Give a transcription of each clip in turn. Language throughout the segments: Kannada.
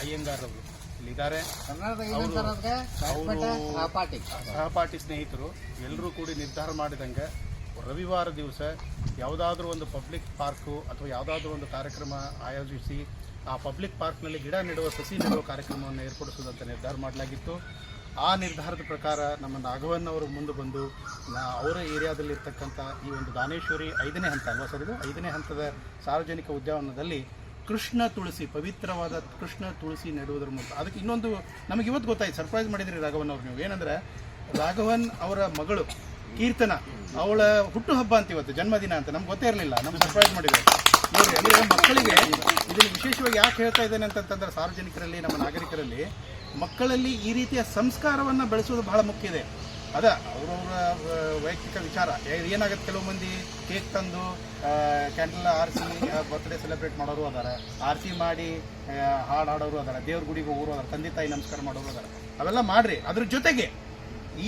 ಅಯ್ಯಂಗಾರ್ ಅವರು ಇಲ್ಲಿದ್ದಾರೆ ಸಹಪಾಠಿ ಸ್ನೇಹಿತರು ಎಲ್ಲರೂ ಕೂಡಿ ನಿರ್ಧಾರ ಮಾಡಿದಂಗೆ ರವಿವಾರ ದಿವಸ ಯಾವುದಾದ್ರೂ ಒಂದು ಪಬ್ಲಿಕ್ ಪಾರ್ಕು ಅಥವಾ ಯಾವುದಾದ್ರೂ ಒಂದು ಕಾರ್ಯಕ್ರಮ ಆಯೋಜಿಸಿ ಆ ಪಬ್ಲಿಕ್ ಪಾರ್ಕ್ನಲ್ಲಿ ಗಿಡ ನೆಡುವ ಸಸಿ ನೆಡುವ ಕಾರ್ಯಕ್ರಮವನ್ನು ಏರ್ಪಡಿಸುವುದಂತ ನಿರ್ಧಾರ ಮಾಡಲಾಗಿತ್ತು. ಆ ನಿರ್ಧಾರದ ಪ್ರಕಾರ ನಮ್ಮ ನಾಗವನ್ ಅವರು ಮುಂದೆ ಬಂದು ಅವರ ಏರಿಯಾದಲ್ಲಿರ್ತಕ್ಕಂಥ ಈ ಒಂದು ದಾನೇಶ್ವರಿ ಐದನೇ ಹಂತ ಅಲ್ವಾ ಸರ್ ಇದು? ಐದನೇ ಹಂತದ ಸಾರ್ವಜನಿಕ ಉದ್ಯಾನವನದಲ್ಲಿ ಕೃಷ್ಣ ತುಳಸಿ, ಪವಿತ್ರವಾದ ಕೃಷ್ಣ ತುಳಸಿ ನೆಡುವುದರ ಮೂಲಕ. ಅದಕ್ಕೆ ಇನ್ನೊಂದು ನಮಗೆ ಇವತ್ತು ಗೊತ್ತಾಯ್ತು ಸರ್ಪ್ರೈಸ್ ಮಾಡಿದ್ರಿ ರಾಘವನ್ ಅವ್ರು ನೀವು. ಏನಂದ್ರೆ, ರಾಘವನ್ ಅವರ ಮಗಳು ಕೀರ್ತನ, ಅವಳ ಹುಟ್ಟುಹಬ್ಬ ಅಂತ ಇವತ್ತು, ಜನ್ಮದಿನ ಅಂತ. ನಮ್ಗೆ ಗೊತ್ತೇ ಇರಲಿಲ್ಲ, ನಮ್ಗೆ ಸರ್ಪ್ರೈಸ್ ಮಾಡಿದ್ರು. ನೋಡಿ ಮಕ್ಕಳಿಗೆ ಇದನ್ನು ವಿಶೇಷವಾಗಿ ಯಾಕೆ ಹೇಳ್ತಾ ಇದ್ದೇನೆ ಅಂತಂತಂದ್ರೆ, ಸಾರ್ವಜನಿಕರಲ್ಲಿ, ನಮ್ಮ ನಾಗರಿಕರಲ್ಲಿ ಮಕ್ಕಳಲ್ಲಿ ಈ ರೀತಿಯ ಸಂಸ್ಕಾರವನ್ನು ಬೆಳೆಸೋದು ಬಹಳ ಮುಖ್ಯ ಇದೆ. ಅದ, ಅವ್ರವ್ರ ವೈಯಕ್ತಿಕ ವಿಚಾರ. ಏನಾಗುತ್ತೆ ಕೆಲವು ಮಂದಿ ಕೇಕ್ ತಂದು ಕ್ಯಾಂಡಲ್ ಆರಿಸಿ ಬರ್ತ್ಡೇ ಸೆಲೆಬ್ರೇಟ್ ಮಾಡೋರು ಅದಾರ. ಆರತಿ ಮಾಡಿ ಹಾಡು ಹಾಡೋರು ಅದಾರ. ದೇವ್ರ ಗುಡಿಗೆ ಹೋಗೋರು ಅದಾರ. ತಂದೆ ತಾಯಿ ನಮಸ್ಕಾರ ಮಾಡೋರು ಅದಾರ. ಅವೆಲ್ಲ ಮಾಡ್ರಿ. ಅದ್ರ ಜೊತೆಗೆ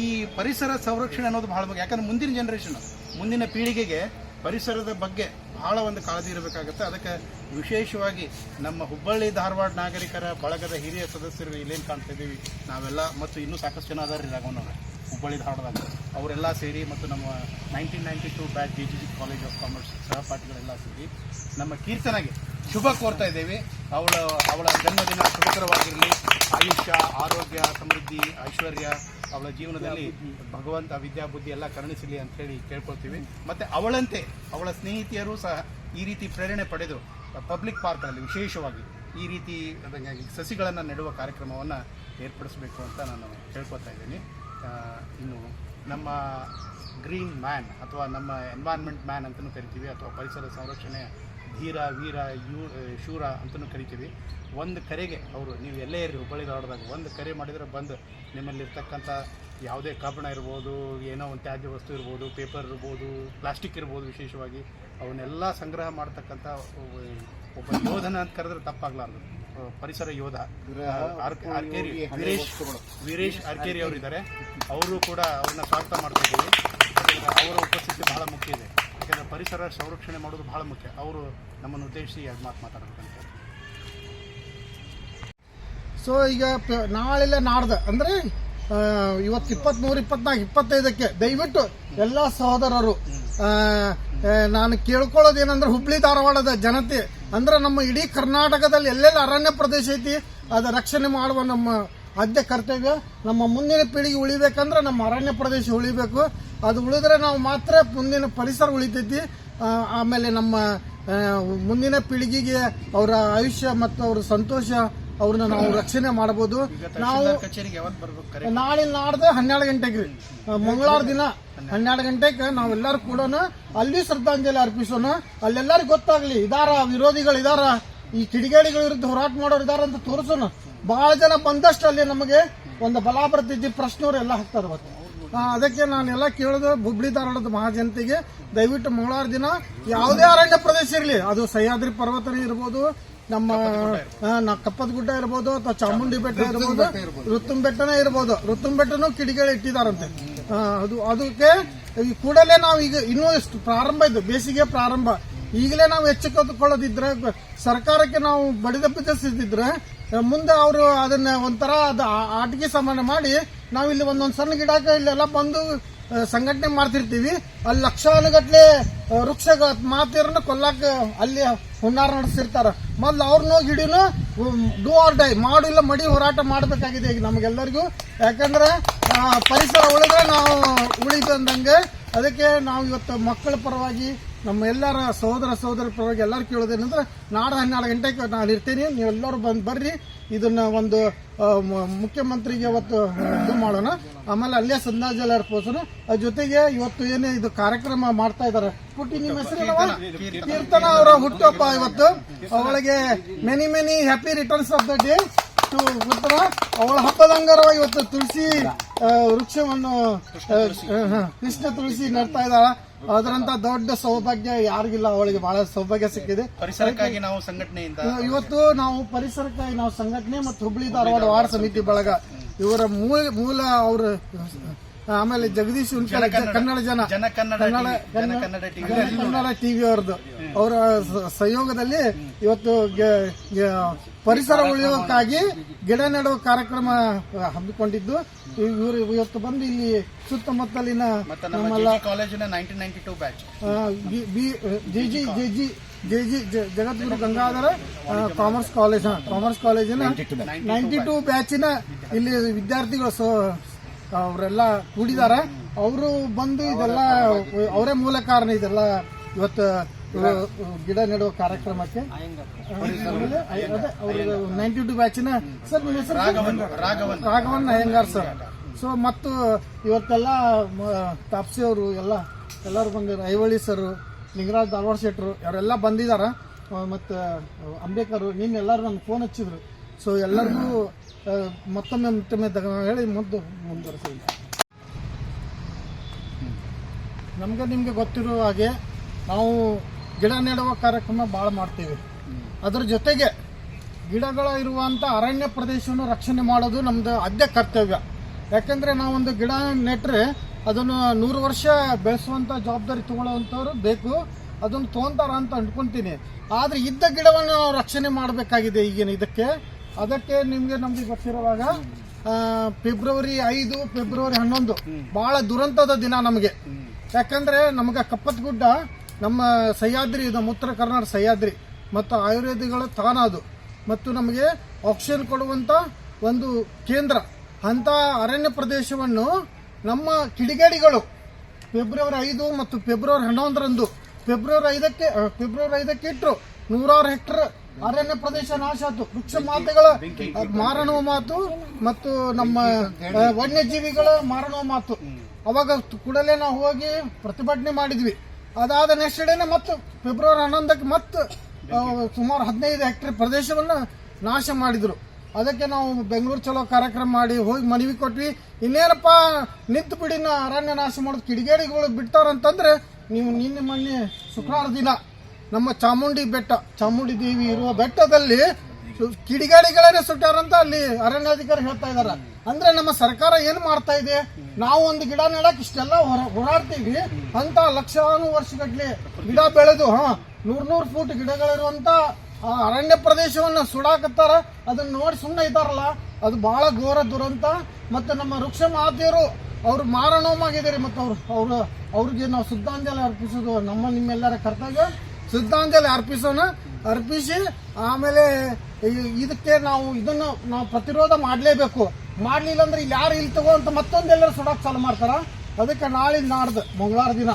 ಈ ಪರಿಸರ ಸಂರಕ್ಷಣೆ ಅನ್ನೋದು ಬಹಳ ಮುಖ್ಯ. ಯಾಕಂದ್ರೆ ಮುಂದಿನ ಜನರೇಷನ್ ಮುಂದಿನ ಪೀಳಿಗೆಗೆ ಪರಿಸರದ ಬಗ್ಗೆ ಬಹಳ ಒಂದು ಕಾಳಜಿ ಇರಬೇಕಾಗುತ್ತೆ. ಅದಕ್ಕೆ ವಿಶೇಷವಾಗಿ ನಮ್ಮ ಹುಬ್ಬಳ್ಳಿ ಧಾರವಾಡ ನಾಗರಿಕರ ಬಳಗದ ಹಿರಿಯ ಸದಸ್ಯರು ಇಲ್ಲೇನು ಕಾಣ್ತಾ ಇದ್ದೀವಿ ನಾವೆಲ್ಲ, ಮತ್ತು ಇನ್ನೂ ಸಾಕಷ್ಟು ಜನ ಅದಾರ ರಾಘವನವ್ರೆ ಹುಬ್ಬಳ್ಳಿ ಧಾರವಾಡದಾಗ. ಅವರೆಲ್ಲ ಸೇರಿ ಮತ್ತು ನಮ್ಮ nineteen ninety two batch G G college of commerce ಸಹಪಾಠಿಗಳೆಲ್ಲ ಸೇರಿ ನಮ್ಮ ಕೀರ್ತನೆಗೆ ಶುಭ ಕೋರ್ತಾ ಇದ್ದೇವೆ. ಅವಳ ಅವಳ ಜನ್ಮದಿನ ಸುಖಕರವಾಗಿರಲಿ ಆಯುಷ್ಯ, ಆರೋಗ್ಯ, ಸಮೃದ್ಧಿ, ಐಶ್ವರ್ಯ, ಅವಳ ಜೀವನದಲ್ಲಿ ಭಗವಂತ, ವಿದ್ಯಾ, ಬುದ್ಧಿ ಎಲ್ಲ ಕರುಣಿಸಲಿ ಅಂತ ಹೇಳಿ ಕೇಳ್ಕೊಳ್ತೀವಿ. ಮತ್ತೆ ಅವಳಂತೆ, ಅವಳ ಸ್ನೇಹಿತೆಯರು ಸಹ ಈ ರೀತಿ ಪ್ರೇರಣೆ ಪಡೆದು ಪಬ್ಲಿಕ್ ಪಾರ್ಕ್ನಲ್ಲಿ ವಿಶೇಷವಾಗಿ ಈ ರೀತಿ ಸಸಿಗಳನ್ನು ನೆಡುವ ಕಾರ್ಯಕ್ರಮವನ್ನು ಏರ್ಪಡಿಸಬೇಕು ಅಂತ ನಾನು ಕೇಳ್ಕೊತಾ ಇದ್ದೀನಿ. ಇನ್ನು ನಮ್ಮ ಗ್ರೀನ್ ಮ್ಯಾನ್ ಅಥವಾ ನಮ್ಮ ಎನ್ವೈರ್ಮೆಂಟ್ ಮ್ಯಾನ್ ಅಂತಲೂ ಕರಿತೀವಿ, ಅಥವಾ ಪರಿಸರ ಸಂರಕ್ಷಣೆ ಧೀರ, ವೀರ, ಯೂ ಶೂರ ಅಂತಲೂ ಕರಿತೀವಿ. ಒಂದು ಕರೆಗೆ ಅವರು, ನೀವು ಎಲ್ಲೇ ಇರ್ರಿ, ಹುಬ್ಬಳ್ಳಿ ಧಾರವಾಡದಾಗ, ಒಂದು ಕರೆ ಮಾಡಿದರೆ ಬಂದು ನಿಮ್ಮಲ್ಲಿರ್ತಕ್ಕಂಥ ಯಾವುದೇ ಕಬ್ಬಣ ಇರ್ಬೋದು, ಏನೋ ಒಂದು ತ್ಯಾಜ್ಯ ವಸ್ತು ಇರ್ಬೋದು, ಪೇಪರ್ ಇರ್ಬೋದು, ಪ್ಲಾಸ್ಟಿಕ್ ಇರ್ಬೋದು ವಿಶೇಷವಾಗಿ, ಅವನ್ನೆಲ್ಲ ಸಂಗ್ರಹ ಮಾಡ್ತಕ್ಕಂಥ ಒಬ್ಬ- ಯೋಧನ ಅಂತ ಕರೆದ್ರೆ ತಪ್ಪಾಗ್ಲಾರ್ದು. ಪರಿಸರ ಯೋಧ ಆರ್ಕೇರಿ ವೀರೇಶ್ ವೀರೇಶ್ ಆರ್ಕೇರಿ ಅವರಿದ್ದಾರೆ. ಅವರು ಕೂಡ ಅವ್ರನ್ನ ಸ್ವಾಗತ ಮಾಡ್ತಾ ಇದ್ದೀವಿ. ಅವರ ಉಪಸ್ಥಿತಿ ಬಹಳ ಮುಖ್ಯ ಇದೆ. ಯಾಕಂದ್ರೆ ಪರಿಸರ ಸಂರಕ್ಷಣೆ ಮಾಡೋದು ಬಹಳ ಮುಖ್ಯ. ಅವರು ನಮ್ಮನ್ನು ಉದ್ದೇಶಿಸಿ ಎರಡು ಮಾತು ಮಾತಾಡಬೇಕಂತ. ಸೊ ಈಗ ಪ- ನಾಳೆಲ್ಲ ನಾಡ್ದ ಅಂದ್ರೆ ಆ, ಇವತ್ತು ಇಪ್ಪತ್ಮೂರು ಇಪ್ಪತ್ನಾಲ್ಕು ಇಪ್ಪತ್ತೈದಕ್ಕೆ ದಯವಿಟ್ಟು ಎಲ್ಲ ಸಹೋದರರು ನಾನು ಕೇಳ್ಕೊಳ್ಳೋದೇನಂದ್ರೆ ಹುಬ್ಳಿ ಧಾರವಾಡದ ಜನತೆ ಅಂದ್ರೆ ನಮ್ಮ ಇಡೀ ಕರ್ನಾಟಕದಲ್ಲಿ ಎಲ್ಲೆಲ್ಲ ಅರಣ್ಯ ಪ್ರದೇಶ ಐತಿ, ಅದ ರಕ್ಷಣೆ ಮಾಡುವ ನಮ್ಮ ಆದ್ಯ ಕರ್ತವ್ಯ. ನಮ್ಮ ಮುಂದಿನ ಪೀಳಿಗೆ ಉಳಿಬೇಕಂದ್ರೆ ನಮ್ಮ ಅರಣ್ಯ ಪ್ರದೇಶ ಉಳಿಬೇಕು. ಅದು ಉಳಿದ್ರೆ ನಾವು ಮಾತ್ರ ಮುಂದಿನ ಪರಿಸರ ಉಳಿತೈತಿ. ಆಮೇಲೆ ನಮ್ಮ ಮುಂದಿನ ಪೀಳಿಗೆಗೆ ಅವರ ಆಯುಷ್ಯ ಮತ್ತು ಅವರ ಸಂತೋಷ ಅವ್ರನ್ನ ನಾವು ರಕ್ಷಣೆ ಮಾಡಬಹುದು ನಾವು ನಾಳೆ ನಾಡ್ದು ಹನ್ನೆರಡು ಗಂಟೆಗೆ. ಮಂಗಳವಾರ ದಿನ ಹನ್ನೆರಡು ಗಂಟೆಗೆ ನಾವೆಲ್ಲರೂ ಕೂಡ ಅಲ್ಲಿ ಶ್ರದ್ಧಾಂಜಲಿ ಅರ್ಪಿಸೋಣ. ಅಲ್ಲೆಲ್ಲರಿಗೂ ಗೊತ್ತಾಗ್ಲಿ ಇದಾರ ವಿರೋಧಿಗಳು ಇದಾರ ಈ ಕಿಡಿಗೇಡಿಗಳ ವಿರುದ್ಧ ಹೋರಾಟ ಮಾಡೋರು ಇದಾರ ಅಂತ ತೋರಿಸೋಣ. ಬಹಳ ಜನ ಬಂದಷ್ಟು ಅಲ್ಲಿ ನಮಗೆ ಒಂದು ಬಲ ಪ್ರಶ್ನೋರು ಪ್ರಶ್ನವ್ರು ಎಲ್ಲ ಹಾಕ್ತಾರೆ ಅದಕ್ಕೆ ನಾನೆಲ್ಲ ಕೇಳೋದು ಹುಬ್ಳಿ ಧಾರವಾಡದ ಮಹಾಜನತೆಗೆ ದಯವಿಟ್ಟು ಮಂಗಳವಾರ ದಿನ ಯಾವುದೇ ಅರಣ್ಯ ಪ್ರದೇಶ ಇರಲಿ. ಅದು ಸಹ್ಯಾದ್ರಿ ಪರ್ವತನೇ ಇರ್ಬೋದು ನಮ್ಮ ಕಪ್ಪದ ಗುಡ್ಡ ಇರ್ಬೋದು. ಅಥವಾ ಚಾಮುಂಡಿ ಬೆಟ್ಟ ಇರ್ಬೋದು ಋತುಂ ಬೆಟ್ಟನ ಇರ್ಬೋದು. ಋತುಂ ಬೆಟ್ಟನೂ ಕಿಡಿಗಳು ಇಟ್ಟಿದಾರಂತೆ. ಅದು ಅದಕ್ಕೆ ಈ ಕೂಡಲೇ ನಾವು ಈಗ ಇನ್ನೂ ಎಷ್ಟು ಪ್ರಾರಂಭ ಇದು ಬೇಸಿಗೆ ಪ್ರಾರಂಭ. ಈಗಲೇ ನಾವು ಎಚ್ಚೆತ್ತುಕೊಳ್ಳೋದಿದ್ರೆ ಸರ್ಕಾರಕ್ಕೆ ನಾವು ಬಡಿದಪ್ಪಿಸಿದ್ರೆ ಮುಂದೆ ಅವರು ಅದನ್ನ ಒಂಥರ ಅದು ಆಟಿಕೆ ಸಮಾನ ಮಾಡಿ ನಾವಿಲ್ಲಿ ಒಂದೊಂದು ಸಣ್ಣ ಗಿಡಕ್ಕೆ ಇಲ್ಲೆಲ್ಲ ಬಂದು ಸಂಘಟನೆ ಮಾಡ್ತಿರ್ತೀವಿ. ಅಲ್ಲಿ ಲಕ್ಷಾನುಗಟ್ಲೆ ವೃಕ್ಷ ಮಾತಿರನ್ನ ಕೊಲ್ಲಾಕ ಅಲ್ಲಿ ಹುನ್ನಾರ ನಡೆಸಿರ್ತಾರ ಮೊದ್ಲು ಅವ್ರನ್ನೂ ಗಿಡಿನೂ ಡೂ ಆರ್ ಡೈ ಮಾಡು ಇಲ್ಲ ಮಡಿ ಹೋರಾಟ ಮಾಡಬೇಕಾಗಿದೆ ಈಗ ನಮಗೆಲ್ಲರಿಗೂ. ಯಾಕಂದ್ರೆ ಪರಿಸರ ಉಳಿದ್ರೆ ನಾವು ಉಳಿದಂದಂಗೆ ಅದಕ್ಕೆ ನಾವು ಇವತ್ತು ಮಕ್ಕಳ ಪರವಾಗಿ ನಮ್ಮ ಎಲ್ಲರ ಸಹೋದರ ಸಹೋದರ ಪರವಾಗಿ ಎಲ್ಲರೂ ಕೇಳೋದೇನಂದ್ರೆ ನಾಳೆ ಹನ್ನೆರಡು ಗಂಟೆಗೆ ನಾನು ಇರ್ತೀನಿ. ನೀವೆಲ್ಲರೂ ಬಂದು ಬರ್ರಿ. ಇದನ್ನ ಒಂದು ಮುಖ್ಯಮಂತ್ರಿಗೆ ಇವತ್ತು ಇದು ಮಾಡೋಣ. ಆಮೇಲೆ ಅಲ್ಲೇ ಸಂದಾಜಲ ಅರ್ಪಿಸೋಣ ಜೊತೆಗೆ ಇವತ್ತು ಏನೇ ಇದು ಕಾರ್ಯಕ್ರಮ ಮಾಡ್ತಾ ಇದ್ದಾರೆ. ಪುಟ್ಟಿ ನಿಮ್ಮ ಹೆಸರು ಕೀರ್ತನ ಅವರ ಹುಟ್ಟಪ್ಪ ಇವತ್ತು. ಅವಳಿಗೆ many many happy returns of the day to ಅವಳ ಹಬ್ಬದ ಇವತ್ತು ತುಳಸಿ ವೃಕ್ಷವನ್ನು ಕೃಷ್ಣ ತುಳಸಿ ನಡ್ತಾ ಇದ್ದಾಳ. ಅದರಂತ ದೊಡ್ಡ ಸೌಭಾಗ್ಯ ಯಾರಿಗಿಲ್ಲ ಅವಳಿಗೆ ಬಹಳ ಸೌಭಾಗ್ಯ ಸಿಕ್ಕಿದೆ. ಪರಿಸರಕ್ಕಾಗಿ ನಾವು ಸಂಘಟನೆಯಿಂದ ಇವತ್ತು ನಾವು ಪರಿಸರಕ್ಕಾಗಿ ನಾವು ಸಂಘಟನೆ ಮತ್ತು ಹುಬ್ಳಿ ಧಾರವಾಡ ವಾರ್ಡ್ ಸಮಿತಿ ಬಳಗ ಇವರ ಮೂಲ ಮೂಲ ಅವರು ಆಮೇಲೆ ಜಗದೀಶ್ ಉನ್ಕಲ್ ಕನ್ನಡ ಜನ. ಜನ ಕನ್ನಡ ಕನ್ನಡ TV, ಜನ ಕನ್ನಡ ಟಿವಿ. ಕನ್ನಡ ಟಿವಿ ಅವ್ರದ್ದು. ಅವರ ಸಹಯೋಗದಲ್ಲಿ ಇವತ್ತು ಪರಿಸರ ಉಳಿಯೋಕ್ಕಾಗಿ ಗಿಡ ನೆಡುವ ಕಾರ್ಯಕ್ರಮ ಹಮ್ಮಿಕೊಂಡಿದ್ದು. ಇವರು ಇವತ್ತು ಬಂದು ಇಲ್ಲಿ ಸುತ್ತಮುತ್ತಲಿನ ಕಾಲೇಜಿನ nineteen ninety two batch J G G J G ಜ- Jagadguru Gangadhara commerce college commerce ಕಾಲೇಜಿನ ನೈಂಟಿ ಟೂ ಬ್ಯಾಚಿನ ಇಲ್ಲಿ ವಿದ್ಯಾರ್ಥಿಗಳು ಸೊ ಅವರೆಲ್ಲ ಕೂಡಿದ್ದಾರೆ. ಅವರು ಬಂದು ಇದೆಲ್ಲ ಅವರೇ ಮೂಲ ಕಾರಣ ಇದೆಲ್ಲ ಇವತ್ತು ಗಿಡ ನೆಡುವ ಕಾರ್ಯಕ್ರಮಕ್ಕೆ. Ninety two ಬ್ಯಾಚಿನ sir Raghavan Iyengar sir. So ಮತ್ತು ಇವತ್ತೆಲ್ಲ ತಾಪ್ಸಿ ಅವರು ಎಲ್ಲ ಎಲ್ಲರೂ ಬಂದಿದ್ದಾರೆ. ಐವಳಿ ಸರ್ ಲಿಂಗರಾಜ್ ಧಾರವಾಡ ಶೆಟ್ರು ಅವರೆಲ್ಲ ಬಂದಿದ್ದಾರೆ. ಮತ್ತು ಅಂಬೇಕರ್ ನಿನ್ನೆ ಎಲ್ಲರೂ ನನ್ನ ಫೋನ್ ಹಚ್ಚಿದ್ರು. ಸೊ ಎಲ್ಲರಿಗೂ ಮತ್ತೊಮ್ಮೆ ಮತ್ತೊಮ್ಮೆ ತಗ ಹೇಳಿ ಮುಂದೆ, ಮುಂದುವರೆಸಿ. ನಮಗೆ ನಿಮಗೆ ಗೊತ್ತಿರೋ ಹಾಗೆ ನಾವು ಗಿಡ ನೆಡುವ ಕಾರ್ಯಕ್ರಮ ಭಾಳ ಮಾಡ್ತೀವಿ. ಅದರ ಜೊತೆಗೆ ಗಿಡಗಳ ಇರುವಂಥ ಅರಣ್ಯ ಪ್ರದೇಶವನ್ನು ರಕ್ಷಣೆ ಮಾಡೋದು ನಮ್ಮದು ಆದ್ಯ ಕರ್ತವ್ಯ. ಯಾಕೆಂದರೆ ನಾವೊಂದು ಗಿಡ ನೆಟ್ಟರೆ ಅದನ್ನು ನೂರು ವರ್ಷ ಬೆಳೆಸುವಂಥ ಜವಾಬ್ದಾರಿ ತೊಗೊಳ್ಳೋವಂಥವ್ರು ಬೇಕು. ಅದನ್ನು ತೊಗೊಂತಾರ ಅಂತ ಅಂದ್ಕೊಂತೀನಿ. ಆದರೆ ಇದ್ದ ಗಿಡವನ್ನು ರಕ್ಷಣೆ ಮಾಡಬೇಕಾಗಿದೆ ಈಗಿನ ಇದಕ್ಕೆ. ಅದಕ್ಕೆ ನಿಮಗೆ ನಮ್ಗೆ ಗೊತ್ತಿರುವಾಗ ಫೆಬ್ರವರಿ ಐದು, ಫೆಬ್ರವರಿ ಹನ್ನೊಂದು ಬಹಳ ದುರಂತದ ದಿನ ನಮಗೆ. ಯಾಕಂದ್ರೆ ನಮಗೆ ಕಪ್ಪತ್ಗುಡ್ಡ ನಮ್ಮ ಸಹ್ಯಾದ್ರಿ, ಇದು ಉತ್ತರ ಕರ್ನಾಟಕ ಸಹ್ಯಾದ್ರಿ ಮತ್ತು ಆಯುರ್ವೇದಿಗಳ ತಾಣ ಅದು ಮತ್ತು ನಮಗೆ ಆಕ್ಸಿಜನ್ ಕೊಡುವಂತ ಒಂದು ಕೇಂದ್ರ. ಅಂತ ಅರಣ್ಯ ಪ್ರದೇಶವನ್ನು ನಮ್ಮ ಕಿಡಿಗೇಡಿಗಳು ಫೆಬ್ರವರಿ ಐದು ಮತ್ತು ಫೆಬ್ರವರಿ ಹನ್ನೊಂದರಂದು, ಫೆಬ್ರವರಿ ಐದಕ್ಕೆ ಫೆಬ್ರವರಿ ಐದಕ್ಕೆ ಇಟ್ಟರು ನೂರಾರು ಹೆಕ್ಟರ್ ಅರಣ್ಯ ಪ್ರದೇಶ ನಾಶ ಆಯ್ತು. ವೃಕ್ಷ ಮಾತೆಗಳ ಮಾರಣವ ಮಾತು ಮತ್ತು ನಮ್ಮ ವನ್ಯಜೀವಿಗಳ ಮಾರಣವ ಮಾತು. ಅವಾಗ ಕೂಡಲೇ ನಾವು ಹೋಗಿ ಪ್ರತಿಭಟನೆ ಮಾಡಿದ್ವಿ. ಅದಾದ ನೆಕ್ಸ್ಟ್ ಡೇನೆ ಮತ್ತು ಫೆಬ್ರವರಿ ಹನ್ನೊಂದಕ್ಕೆ ಮತ್ತು ಸುಮಾರು ಹದಿನೈದು ಹೆಕ್ಟೇರ್ ಪ್ರದೇಶವನ್ನು ನಾಶ ಮಾಡಿದ್ರು. ಅದಕ್ಕೆ ನಾವು ಬೆಂಗಳೂರು ಚಲೋ ಕಾರ್ಯಕ್ರಮ ಮಾಡಿ ಹೋಗಿ ಮನವಿ ಕೊಟ್ವಿ. ಇನ್ನೇನಪ್ಪ, ನಿಂತು ಬಿಡಿನ ಅರಣ್ಯ ನಾಶ ಮಾಡೋದು ಕಿಡಿಗೇಡಿಗಳು ಬಿಡ್ತಾರಂತಂದ್ರೆ ನೀವು ನಿನ್ನೆ ಮೊನ್ನೆ ಶುಕ್ರವಾರ ದಿನ ನಮ್ಮ ಚಾಮುಂಡಿ ಬೆಟ್ಟ, ಚಾಮುಂಡಿ ದೇವಿ ಇರುವ ಬೆಟ್ಟದಲ್ಲಿ ಕಿಡಿಗಾಡಿಗಳನ್ನೇ ಸುಟ್ಟಾರಂತ ಅಲ್ಲಿ ಅರಣ್ಯಾಧಿಕಾರಿ ಹೇಳ್ತಾ ಇದಾರ. ಅಂದ್ರೆ ನಮ್ಮ ಸರ್ಕಾರ ಏನ್ ಮಾಡ್ತಾ ಇದೆ? ನಾವು ಒಂದು ಗಿಡ ನೆಡಕ್ ಇಷ್ಟೆಲ್ಲ ಹೊರ- ಹೋರಾಡ್ತೀವಿ. ಅಂತ ಲಕ್ಷಾನು ವರ್ಷಗಟ್ಲೆ ಗಿಡ ಬೆಳೆದು, ಹಾ ನೂರ್ ನೂರ್ ಫೂಟ್ ಗಿಡಗಳಿರುವಂತ ಅರಣ್ಯ ಪ್ರದೇಶವನ್ನ ಸುಡಾಕತ್ತಾರ. ಅದನ್ನ ನೋಡಿ ಸುಮ್ಮನೆ ಇದಾರಲ್ಲ. ಅದು ಬಹಳ ಘೋರ ದುರಂತ. ಮತ್ತೆ ನಮ್ಮ ವೃಕ್ಷ ಮಾತೆಯರು ಅವ್ರು ಮಾರಣೋಮಾಗಿದ್ದಾರೆ ಮತ್ತು ಅವ್ರು ಅವ್ರು ಅವ್ರಿಗೆ ನಾವು ಶ್ರದ್ಧಾಂಜಲಿ ಅರ್ಪಿಸೋದು ನಮ್ಮ ನಿಮ್ಮೆಲ್ಲರ ಕರ್ತವ್ಯ. ಶ್ರದ್ಧಾಂಜಲಿ ಅರ್ಪಿಸೋಣ ಅರ್ಪಿಸಿ ಆಮೇಲೆ ಇದಕ್ಕೆ ನಾವು ಇದನ್ನು ನಾವು ಪ್ರತಿರೋಧ ಮಾಡಲೇಬೇಕು. ಮಾಡಲಿಲ್ಲ ಅಂದ್ರೆ ಇಲ್ಲಿ ಯಾರು ಇಲ್ಲಿ ತಗೋ ಅಂತ ಮತ್ತೊಂದೆಲ್ಲರೂ ಸುಡಕ್ಕೆ ಚಾಲು ಮಾಡ್ತಾರ? ಅದಕ್ಕೆ ನಾಳೆ ನಾಡ್ದು ಮಂಗಳವಾರ ದಿನ.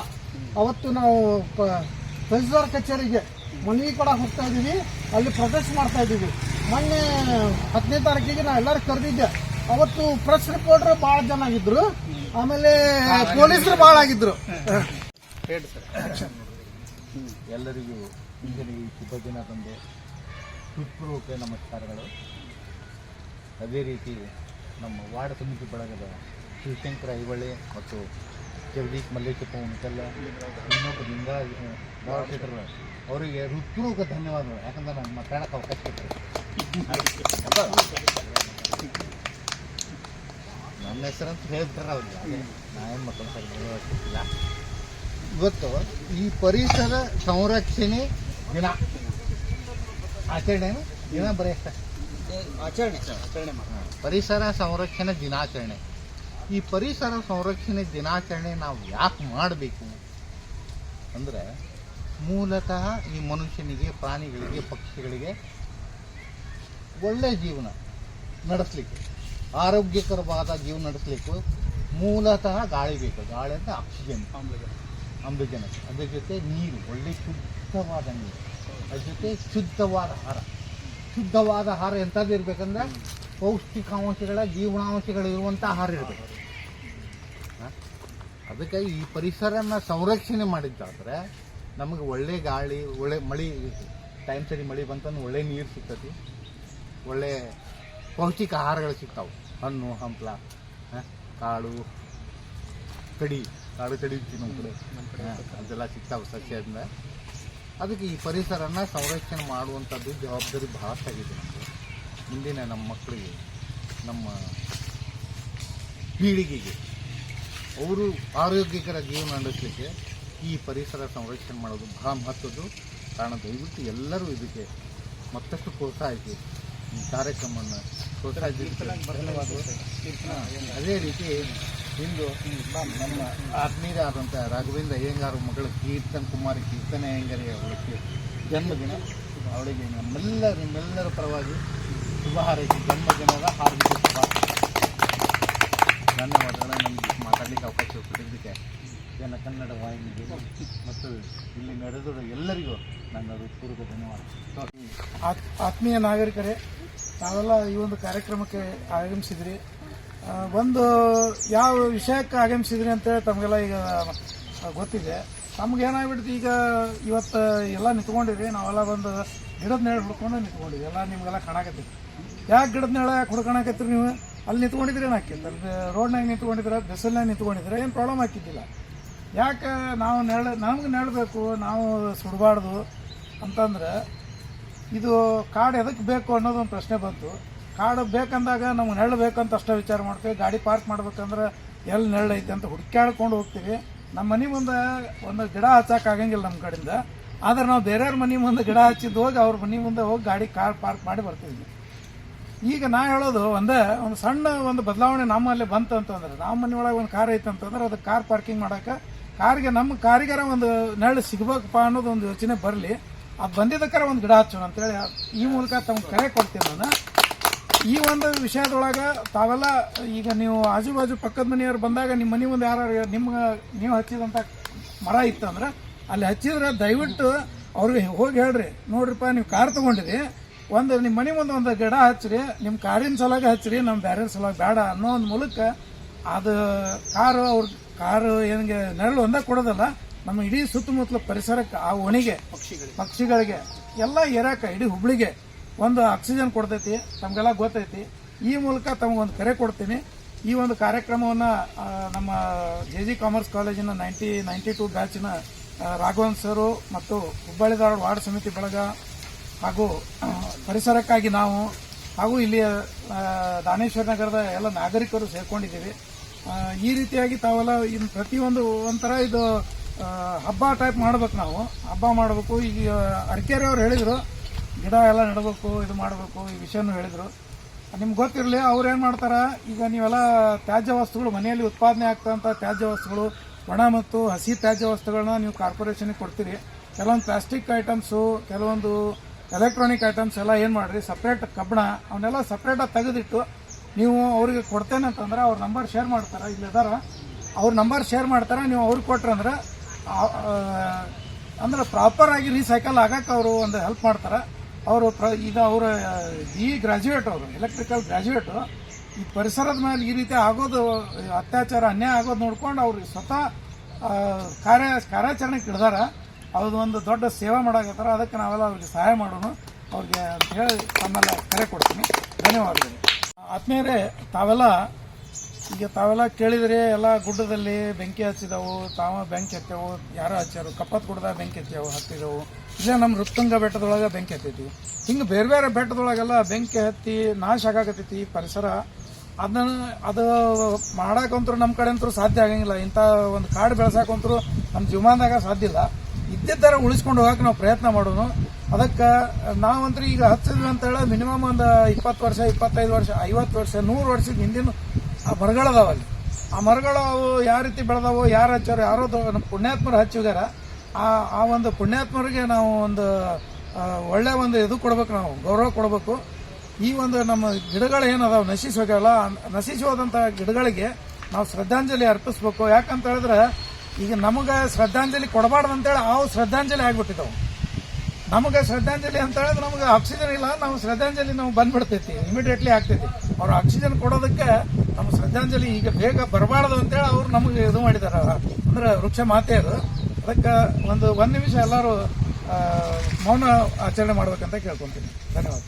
ಅವತ್ತು ನಾವು ತಹಸೀಲ್ದಾರ್ ಕಚೇರಿಗೆ ಮನವಿ ಕೊಡಕ್ಕೆ ಹೋಗ್ತಾ ಇದೀವಿ ಅಲ್ಲಿ ಪ್ರೊಟೆಸ್ಟ್ ಮಾಡ್ತಾ ಇದೀವಿ ಮೊನ್ನೆ ಹತ್ತನೇ ತಾರೀಕಿಗೆ ನಾವು ಎಲ್ಲರೂ ಕರೆದಿದ್ದೆ. ಅವತ್ತು ಪ್ರೆಸ್ ರಿಪೋರ್ಟರ್ ಬಹಳ ಜನ ಆಗಿದ್ರು. ಆಮೇಲೆ ಪೊಲೀಸರು ಬಹಳ ಆಗಿದ್ರು. ಎಲ್ಲರಿಗೂ ಇಂದಿನ ಈ ಶುಭ ದಿನದಂದು ಹೃತ್ಪೂರ್ವಕ ನಮಸ್ಕಾರಗಳು. ಅದೇ ರೀತಿ ನಮ್ಮ ವಾರ್ಡ್ ಸಮಿತಿ ಬಳಗದ ಶಿವಶಂಕರ ಐವಳ್ಳಿ ಮತ್ತು ಜಗದೀಶ್ ಮಲ್ಲೇಶಪ್ಪ ಉಣ್ಕಲ್ಲ ಇನ್ನೊಬ್ಬ ಲಿಂಗ ಗೌರಶೇಖರ್ ಅವರಿಗೆ ಹೃತ್ಪೂರ್ವಕ ಧನ್ಯವಾದಗಳು. ಯಾಕಂದ್ರೆ ನಾನು ಮಾತಾಡೋಕೆ ಅವಕಾಶ ಕೊಟ್ಟರು. ನನ್ನ ಹೆಸರಂತ ಹೇಳ್ತಾರೆ ಅವ್ರಿಗೆ ನಾನು ನಾನೇನು ಮತ್ತೊಂದು ಧನ್ಯವಾದ ಇವತ್ತು ಈ ಪರಿಸರ ಸಂರಕ್ಷಣೆ ದಿನ. ಆಚರಣೆ ದಿನ ಬರೀ ಅಷ್ಟೇ. ಆಚರಣೆ ಆಚರಣೆ ಪರಿಸರ ಸಂರಕ್ಷಣೆ ದಿನಾಚರಣೆ. ಈ ಪರಿಸರ ಸಂರಕ್ಷಣೆ ದಿನಾಚರಣೆ ನಾವು ಯಾಕೆ ಮಾಡಬೇಕು? ಅಂದರೆ ಮೂಲತಃ ಈ ಮನುಷ್ಯನಿಗೆ ಪ್ರಾಣಿಗಳಿಗೆ ಪಕ್ಷಿಗಳಿಗೆ ಒಳ್ಳೆಯ ಜೀವನ ನಡೆಸಲಿಕ್ಕೆ ಆರೋಗ್ಯಕರವಾದ ಜೀವನ ನಡೆಸಲಿಕ್ಕೂ ಮೂಲತಃ ಗಾಳಿ ಬೇಕು. ಗಾಳಿ ಅಂತ ಆಕ್ಸಿಜನ್. ಆಮ್ಲಜನಕ. ಅದರ ಜೊತೆ ನೀರು, ಒಳ್ಳೆ ಶುದ್ಧವಾದ ನೀರು. ಅದ್ರ ಜೊತೆ ಶುದ್ಧವಾದ ಆಹಾರ ಶುದ್ಧವಾದ ಆಹಾರ ಎಂಥದ್ದು ಇರಬೇಕಂದ್ರೆ ಪೌಷ್ಟಿಕಾಂಶಗಳ ಜೀವನಾಂಶಗಳಿರುವಂಥ ಆಹಾರ ಇರಬೇಕು. ಅದಕ್ಕೆ ಈ ಪರಿಸರನ ಸಂರಕ್ಷಣೆ ಮಾಡಿದ್ದಾದ್ರೆ ನಮಗೆ ಒಳ್ಳೆ ಗಾಳಿ, ಒಳ್ಳೆ ಮಳೆ ಟೈಮ್ ಸರಿ ಮಳೆ ಬಂತಂದ್ರೆ ಒಳ್ಳೆ ನೀರು ಸಿಗ್ತತಿ ಒಳ್ಳೆ ಪೌಷ್ಟಿಕ ಆಹಾರಗಳು ಸಿಗ್ತಾವೆ. ಹಣ್ಣು, ಹಂಪ್ಲ ಕಾಳು, ಕಡಿ. ಕಡಿ ನಮ್ಮ ಕಡೆ. ಅದೆಲ್ಲ ಸಿಗ್ತಾವೆ ಸಸ್ಯದಿಂದ ಅದಕ್ಕೆ ಈ ಪರಿಸರನ ಸಂರಕ್ಷಣೆ ಮಾಡುವಂಥದ್ದು ಜವಾಬ್ದಾರಿ ಭಾಳ ಆಗಿದೆ ನಮಗೆ. ಮುಂದಿನ ನಮ್ಮ ಮಕ್ಕಳಿಗೆ ನಮ್ಮ ಪೀಳಿಗೆಗೆ ಅವರು ಆರೋಗ್ಯಕರ ಜೀವನ ನಡೆಸಲಿಕ್ಕೆ ಈ ಪರಿಸರ ಸಂರಕ್ಷಣೆ ಮಾಡೋದು ಬಹಳ ಮಹತ್ವದ್ದು. ಕಾರಣ ದಯವಿಟ್ಟು ಎಲ್ಲರೂ ಇದಕ್ಕೆ ಮತ್ತಷ್ಟು ಪ್ರೋತ್ಸಾಹಿಸಿ. ಈ ಕಾರ್ಯಕ್ರಮವನ್ನು ಪ್ರೋತ್ಸಾಹಿಸಿ ಅದೇ ರೀತಿ ಇಂದು ನಮ್ಮ ಆತ್ಮೀಯರಾದಂಥ ರಾಘವೇಂದ್ರ ಅಯ್ಯಂಗಾರ ಮಗಳ ಕೀರ್ತನ್ ಕುಮಾರಿ ಕೀರ್ತನ ಅಯ್ಯಂಗಾರಿ ಅವಳಿಗೆ ಜನ್ಮದಿನ. ಅವಳಿಗೆ ನಮ್ಮೆಲ್ಲ ನಿಮ್ಮೆಲ್ಲರ ಪರವಾಗಿ ಶುಭ ಹಾರೈಸಿ ಜನ್ಮದಿನದ ಹಾರ್ದಿಕ ಶುಭ. ಧನ್ಯವಾದಗಳು. ನಮಗೆ ಮಾತಾಡಲಿಕ್ಕೆ ಅವಕಾಶ ಕೊಟ್ಟಿದ್ದಕ್ಕೆ ಜನ ಕನ್ನಡ ವಾಹಿನಿಗೆ ಮತ್ತು ಇಲ್ಲಿ ನಡೆದಿರೋ ಎಲ್ಲರಿಗೂ ನನ್ನ ಹೃತ್ಪೂರ್ವಕ ಧನ್ಯವಾದ ಆತ್- ಆತ್ಮೀಯ ನಾಗರಿಕರೇ ತಾವೆಲ್ಲ ಈ ಒಂದು ಕಾರ್ಯಕ್ರಮಕ್ಕೆ ಆಗಮಿಸಿದ್ರಿ. ಒಂದು ಯಾವ ವಿಷಯಕ್ಕೆ ಆಗಮಿಸಿದ್ರಿ ಅಂತೇಳಿ ತಮಗೆಲ್ಲ ಈಗ ಗೊತ್ತಿದೆ. ನಮ್ಗೇನಾಗ್ಬಿಡ್ತು ಈಗ ಇವತ್ತು ಎಲ್ಲ ನಿಂತ್ಕೊಂಡಿರಿ, ನಾವೆಲ್ಲ ಬಂದು ಗಿಡದ ನೆರಳು ಹುಡ್ಕೊಂಡು ನಿಂತ್ಕೊಂಡಿದ್ವಿ ಎಲ್ಲ ನಿಮಗೆಲ್ಲ ಕಾಣಕತ್ತಿ ಯಾಕೆ ಗಿಡದ ನೆಳೆ ಯಾಕೆ ನೀವು? ಅಲ್ಲಿ ನಿಂತ್ಕೊಂಡಿದ್ರೆ ಏನು ಹಾಕಿತ್ತು ಅಲ್ಲಿ ರೋಡ್ನಾಗ ನಿಂತ್ಕೊಂಡಿದ್ರೆ, ಬಿಸಿಲ್ನಾಗ ನಿಂತ್ಕೊಂಡಿದ್ರೆ ಏನು ಪ್ರಾಬ್ಲಮ್ ಹಾಕಿದ್ದಿಲ್ಲ ಯಾಕೆ ನಾವು ನೆಳ ನಮ್ಗೆ ನೆಳಬೇಕು ನಾವು ಸುಡಬಾರ್ದು ಅಂತಂದ್ರೆ ಇದು ಕಾಡು ಎದಕ್ಕೆ ಬೇಕು ಅನ್ನೋದು ಒಂದು ಪ್ರಶ್ನೆ ಬಂತು. ಕಾಡು ಬೇಕಂದಾಗ ನಮ್ಗೆ ನೆರಳು ಬೇಕಂತ ಅಷ್ಟೇ ವಿಚಾರ ಮಾಡ್ತೀವಿ. ಗಾಡಿ ಪಾರ್ಕ್ ಮಾಡ್ಬೇಕಂದ್ರೆ ಎಲ್ಲಿ ನೆರಳು ಐತೆ ಅಂತ ಹುಡುಕ್ಯಾಡ್ಕೊಂಡು ಹೋಗ್ತೀವಿ. ನಮ್ಮ ಮನೆ ಮುಂದೆ ಒಂದು ಗಿಡ ಹಚ್ಚಕ್ಕೆ ಆಗಂಗಿಲ್ಲ ನಮ್ಮ ಕಡೆಯಿಂದ. ಆದ್ರೆ ನಾವು ಬೇರೆಯವ್ರ ಮನೆ ಮುಂದೆ ಗಿಡ ಹಚ್ಚಿದ್ದು ಹೋಗಿ ಅವ್ರ ಮನೆ ಮುಂದೆ ಹೋಗಿ ಗಾಡಿ ಕಾರ್ ಪಾರ್ಕ್ ಮಾಡಿ ಬರ್ತೀವಿ. ಈಗ ನಾ ಹೇಳೋದು ಒಂದೇ, ಒಂದು ಸಣ್ಣ ಒಂದು ಬದಲಾವಣೆ ನಮ್ಮಲ್ಲಿ ಬಂತು ಅಂತಂದ್ರೆ, ನಮ್ಮ ಮನೆ ಒಳಗೆ ಒಂದು ಕಾರ್ ಐತೆ ಅಂತಂದ್ರೆ ಅದು ಕಾರ್ ಪಾರ್ಕಿಂಗ್ ಮಾಡೋಕೆ ಕಾರ್ಗೆ ನಮ್ಮ ಕಾರಿಗಾರ ಒಂದು ನೆರಳು ಸಿಗ್ಬೇಕಪ್ಪ ಅನ್ನೋದು ಒಂದು ಯೋಚನೆ ಬರಲಿ. ಅದು ಬಂದಿದ್ದಕ್ಕಾರ ಒಂದು ಗಿಡ ಹಚ್ಚೋಣ ಅಂತೇಳಿ ಈ ಮೂಲಕ ತಮ್ಗೆ ಕರೆ ಕೊಡ್ತೀನಿ ನಾನು. ಈ ಒಂದು ವಿಷಯದೊಳಗೆ ತಾವೆಲ್ಲ ಈಗ ನೀವು ಆಜು ಬಾಜು ಪಕ್ಕದ ಮನೆಯವ್ರು ಬಂದಾಗ ನಿಮ್ಮ ಮನೆ ಮುಂದೆ ಯಾರು ನಿಮ್ಮ ನೀವು ಹಚ್ಚಿದಂಥ ಮರ ಇತ್ತು ಅಂದ್ರೆ ಅಲ್ಲಿ ಹಚ್ಚಿದ್ರೆ ದಯವಿಟ್ಟು ಅವ್ರಿಗೆ ಹೋಗಿ ಹೇಳ್ರಿ. ನೋಡ್ರಿಪ್ಪ, ನೀವು ಕಾರ್ ತಗೊಂಡಿರಿ. ಒಂದು ನಿಮ್ಮ ಮನೆ ಮುಂದೆ ಒಂದು ಗಿಡ ಹಚ್ಚಿರಿ. ನಿಮ್ಮ ಕಾರಿನ ಸಲಾಗ ಹಚ್ಚಿರಿ. ನಮ್ಮ ಬೇರೆ ಸಲಾಗ ಬೇಡ ಅನ್ನೋ ಒಂದು ಮೂಲಕ ಅದು ಕಾರು ಅವ್ರ ಕಾರು ಏನಿಗೆ ನೆರಳು ಒಂದೇ ಕೊಡೋದಲ್ಲ, ನಮ್ಮ ಇಡೀ ಸುತ್ತಮುತ್ತಲ ಪರಿಸರಕ್ಕೆ ಆ ಒಣಿಗೆ, ಪಕ್ಷಿಗಳಿಗೆ, ಎಲ್ಲ ಏರಾಕ, ಇಡೀ ಹುಬ್ಳಿಗೆ ಒಂದು ಆಕ್ಸಿಜನ್ ಕೊಡ್ತೈತಿ, ತಮಗೆಲ್ಲ ಗೊತ್ತೈತಿ. ಈ ಮೂಲಕ ತಮಗೊಂದು ಕರೆ ಕೊಡ್ತೀನಿ. ಈ ಒಂದು ಕಾರ್ಯಕ್ರಮವನ್ನು ನಮ್ಮ ಜೆ ಜಿ ಕಾಮರ್ಸ್ ಕಾಲೇಜಿನ ನೈಂಟಿ ನೈಂಟಿ ಟು ಬ್ಯಾಚಿನ ರಾಘವನ್ ಸರು ಮತ್ತು ಹುಬ್ಬಳ್ಳಿ ಧಾರವಾಡ ವಾರ್ಡ್ ಸಮಿತಿ ಬಳಗ ಹಾಗೂ ಪರಿಸರಕ್ಕಾಗಿ ನಾವು ಹಾಗೂ ಇಲ್ಲಿ ದಾನೇಶ್ವರ ನಗರದ ಎಲ್ಲ ನಾಗರಿಕರು ಸೇರ್ಕೊಂಡಿದ್ದೀವಿ. ಈ ರೀತಿಯಾಗಿ ತಾವೆಲ್ಲ ಇನ್ನು ಪ್ರತಿಯೊಂದು ಒಂಥರ ಇದು ಹಬ್ಬ ಟೈಪ್ ಮಾಡ್ಬೇಕು ನಾವು. ಹಬ್ಬ ಮಾಡಬೇಕು. ಈಗ ಅರಕೆರೆ ಅವ್ರು ಹೇಳಿದರು ಗಿಡ ಎಲ್ಲ ನೆಡಬೇಕು, ಇದು ಮಾಡಬೇಕು, ಈ ವಿಷಯನೂ ಹೇಳಿದರು. ನಿಮ್ಗೆ ಗೊತ್ತಿರಲಿ, ಅವ್ರು ಏನು ಮಾಡ್ತಾರೆ, ಈಗ ನೀವೆಲ್ಲ ತ್ಯಾಜ್ಯ ವಸ್ತುಗಳು ಮನೆಯಲ್ಲಿ ಉತ್ಪಾದನೆ ಆಗ್ತಂಥ ತ್ಯಾಜ್ಯ ವಸ್ತುಗಳು, ಒಣ ಮತ್ತು ಹಸಿ ತ್ಯಾಜ್ಯ ವಸ್ತುಗಳನ್ನ ನೀವು ಕಾರ್ಪೊರೇಷನ್ಗೆ ಕೊಡ್ತೀರಿ. ಕೆಲವೊಂದು ಪ್ಲಾಸ್ಟಿಕ್ ಐಟಮ್ಸು, ಕೆಲವೊಂದು ಎಲೆಕ್ಟ್ರಾನಿಕ್ ಐಟಮ್ಸ್ ಎಲ್ಲ ಏನು ಮಾಡಿರಿ, ಸಪ್ರೇಟ್ ಕಬ್ಬಣ ಅವನ್ನೆಲ್ಲ ಸಪ್ರೇಟಾಗಿ ತೆಗೆದಿಟ್ಟು ನೀವು ಅವ್ರಿಗೆ ಕೊಡ್ತೇನೆ ಅಂತಂದ್ರೆ ಅವ್ರ ನಂಬರ್ ಶೇರ್ ಮಾಡ್ತಾರೆ ಇಲ್ಲದಾರ ಅವ್ರ ನಂಬರ್ ಶೇರ್ ಮಾಡ್ತಾರೆ, ನೀವು ಅವ್ರಿಗೆ ಕೊಟ್ರಂದ್ರೆ ಅಂದ್ರೆ ಪ್ರಾಪರ್ ಆಗಿ ರೀಸೈಕಲ್ ಆಗಕ್ಕೆ ಅವರು ಒಂದು ಹೆಲ್ಪ್ ಮಾಡ್ತಾರೆ. ಅವರು ಪ್ರ, ಈಗ ಅವರು ಈ ಗ್ರಾಜ್ಯುಯೇಟ್ ಅವರು ಎಲೆಕ್ಟ್ರಿಕಲ್ ಗ್ರ್ಯಾಜುಯೇಟು ಈ ಪರಿಸರದ ಮೇಲೆ ಈ ರೀತಿ ಆಗೋದು, ಅತ್ಯಾಚಾರ, ಅನ್ಯಾಯ ಆಗೋದು ನೋಡ್ಕೊಂಡು ಅವರು ಸ್ವತಃ ಕಾರ್ಯ, ಕಾರ್ಯಾಚರಣೆಗೆ ಹಿಡ್ದಾರ ಅದು ಒಂದು ದೊಡ್ಡ ಸೇವೆ ಮಾಡಾಕತ್ತಾರ. ಅದಕ್ಕೆ ನಾವೆಲ್ಲ ಅವ್ರಿಗೆ ಸಹಾಯ ಮಾಡೋಣ. ಅವ್ರಿಗೆ ಅಂತ ಹೇಳಿ ತಮ್ಮೆಲ್ಲ ಕರೆ ಕೊಡ್ತೀನಿ. ಧನ್ಯವಾದಗಳು. ಆತ್ಮೀಯರೇ, ತಾವೆಲ್ಲ, ಈಗ ತಾವೆಲ್ಲ ಕೇಳಿದರೆ ಎಲ್ಲ ಗುಡ್ಡದಲ್ಲಿ ಬೆಂಕಿ ಹಚ್ಚಿದವು. ತಾವ ಬೆಂಕಿ ಹತ್ತೇವು ಯಾರೋ ಹಚ್ಚಾರು ಕಪ್ಪತ್ ಗುಡ್ಡದಾಗ ಬೆಂಕಿ ಹತ್ತೇವು ಹತ್ತಿದವು. ಇಲ್ಲೇ ನಮ್ಮ ರುತ್ತುಂಗ ಬೆಟ್ಟದೊಳಗೆ ಬೆಂಕಿ ಹತ್ತೈತಿ. ಹಿಂಗೆ ಬೇರೆ ಬೇರೆ ಬೆಟ್ಟದೊಳಗೆಲ್ಲ ಬೆಂಕಿ ಹತ್ತಿ ನಾಶ ಆಗಾಕತ್ತೈತಿ ಪರಿಸರ. ಅದನ್ನ, ಅದು ಮಾಡಕ್ಕಂತೂ ನಮ್ಮ ಕಡೆ ಅಂತೂ ಸಾಧ್ಯ ಆಗಂಗಿಲ್ಲ. ಇಂಥ ಒಂದು ಕಾಡು ಬೆಳೆಸಾಕಂತರೂ ನಮ್ಮ ಜೀವಮಾನದಾಗ ಸಾಧ್ಯ ಇಲ್ಲ. ಇದ್ದಿದ್ದಾರೆ ಉಳಿಸ್ಕೊಂಡು ಹೋಗಕ್ಕೆ ನಾವು ಪ್ರಯತ್ನ ಮಾಡೋನು. ಅದಕ್ಕೆ ನಾವಂದ್ರೆ ಈಗ ಹಚ್ಚಿದ್ವಿ ಅಂತೇಳಿ ಮಿನಿಮಮ್ ಒಂದು ಇಪ್ಪತ್ತು ವರ್ಷ, ಇಪ್ಪತ್ತೈದು ವರ್ಷ, ಐವತ್ತು ವರ್ಷ, ನೂರು ವರ್ಷದ ಹಿಂದಿನ ಆ ಮರಗಳದಾವಲ್ಲಿ. ಆ ಮರಗಳು ಅವು ಯಾವ ರೀತಿ ಬೆಳೆದಾವೋ, ಯಾರು ಹಚ್ಚೋರು, ಯಾರೋ ನಮ್ಮ ಪುಣ್ಯಾತ್ಮರು ಹಚ್ಚಿದಾರ. ಆ ಆ ಒಂದು ಪುಣ್ಯಾತ್ಮರಿಗೆ ನಾವು ಒಂದು ಆ, ಒಳ್ಳೆ ಒಂದು ಇದು ಕೊಡ್ಬೇಕು ನಾವು ಗೌರವ ಕೊಡಬೇಕು. ಈ ಒಂದು ನಮ್ಮ ಗಿಡಗಳು ಏನದಾವ ನಶಿಸಿ ಹೋಗ್ಯಾವಲ್ಲ ಆ ನಶಿಸಿ ಹೋದಂಥ ಗಿಡಗಳಿಗೆ ನಾವು ಶ್ರದ್ಧಾಂಜಲಿ ಅರ್ಪಿಸ್ಬೇಕು. ಯಾಕಂತ ಹೇಳಿದ್ರೆ ಈಗ ನಮಗೆ ಶ್ರದ್ಧಾಂಜಲಿ ಕೊಡಬಾರ್ದು ಅಂತೇಳಿ ಅವು ಶ್ರದ್ಧಾಂಜಲಿ ಆಗ್ಬಿಟ್ಟಿದ್ದಾವೆ. ನಮಗೆ ಶ್ರದ್ಧಾಂಜಲಿ ಅಂತ ಹೇಳಿದ್ರೆ ನಮಗೆ ಆಕ್ಸಿಜನ್ ಇಲ್ಲ ನಾವು ಶ್ರದ್ಧಾಂಜಲಿ ನಾವು ಬಂದ್ಬಿಡ್ತೈತಿ ಇಮಿಡಿಯೇಟ್ಲಿ ಆಗ್ತೈತಿ. ಅವ್ರು ಆಕ್ಸಿಜನ್ ಕೊಡೋದಕ್ಕೆ ನಮ್ಮ ಶ್ರದ್ಧಾಂಜಲಿ ಈಗ ಬೇಗ ಬರಬಾರ್ದು ಅಂತೇಳಿ ಅವ್ರು ನಮಗೆ ಇದು ಮಾಡಿದಾರ ಅಂದ್ರೆ ವೃಕ್ಷ ಮಾತೆಯರು ಅದಕ್ಕೆ ಒಂದು ಒಂದು ನಿಮಿಷ ಎಲ್ಲರೂ ಮೌನ ಆಚರಣೆ ಮಾಡ್ಬೇಕಂತ ಕೇಳ್ಕೊತೀನಿ ಧನ್ಯವಾದ.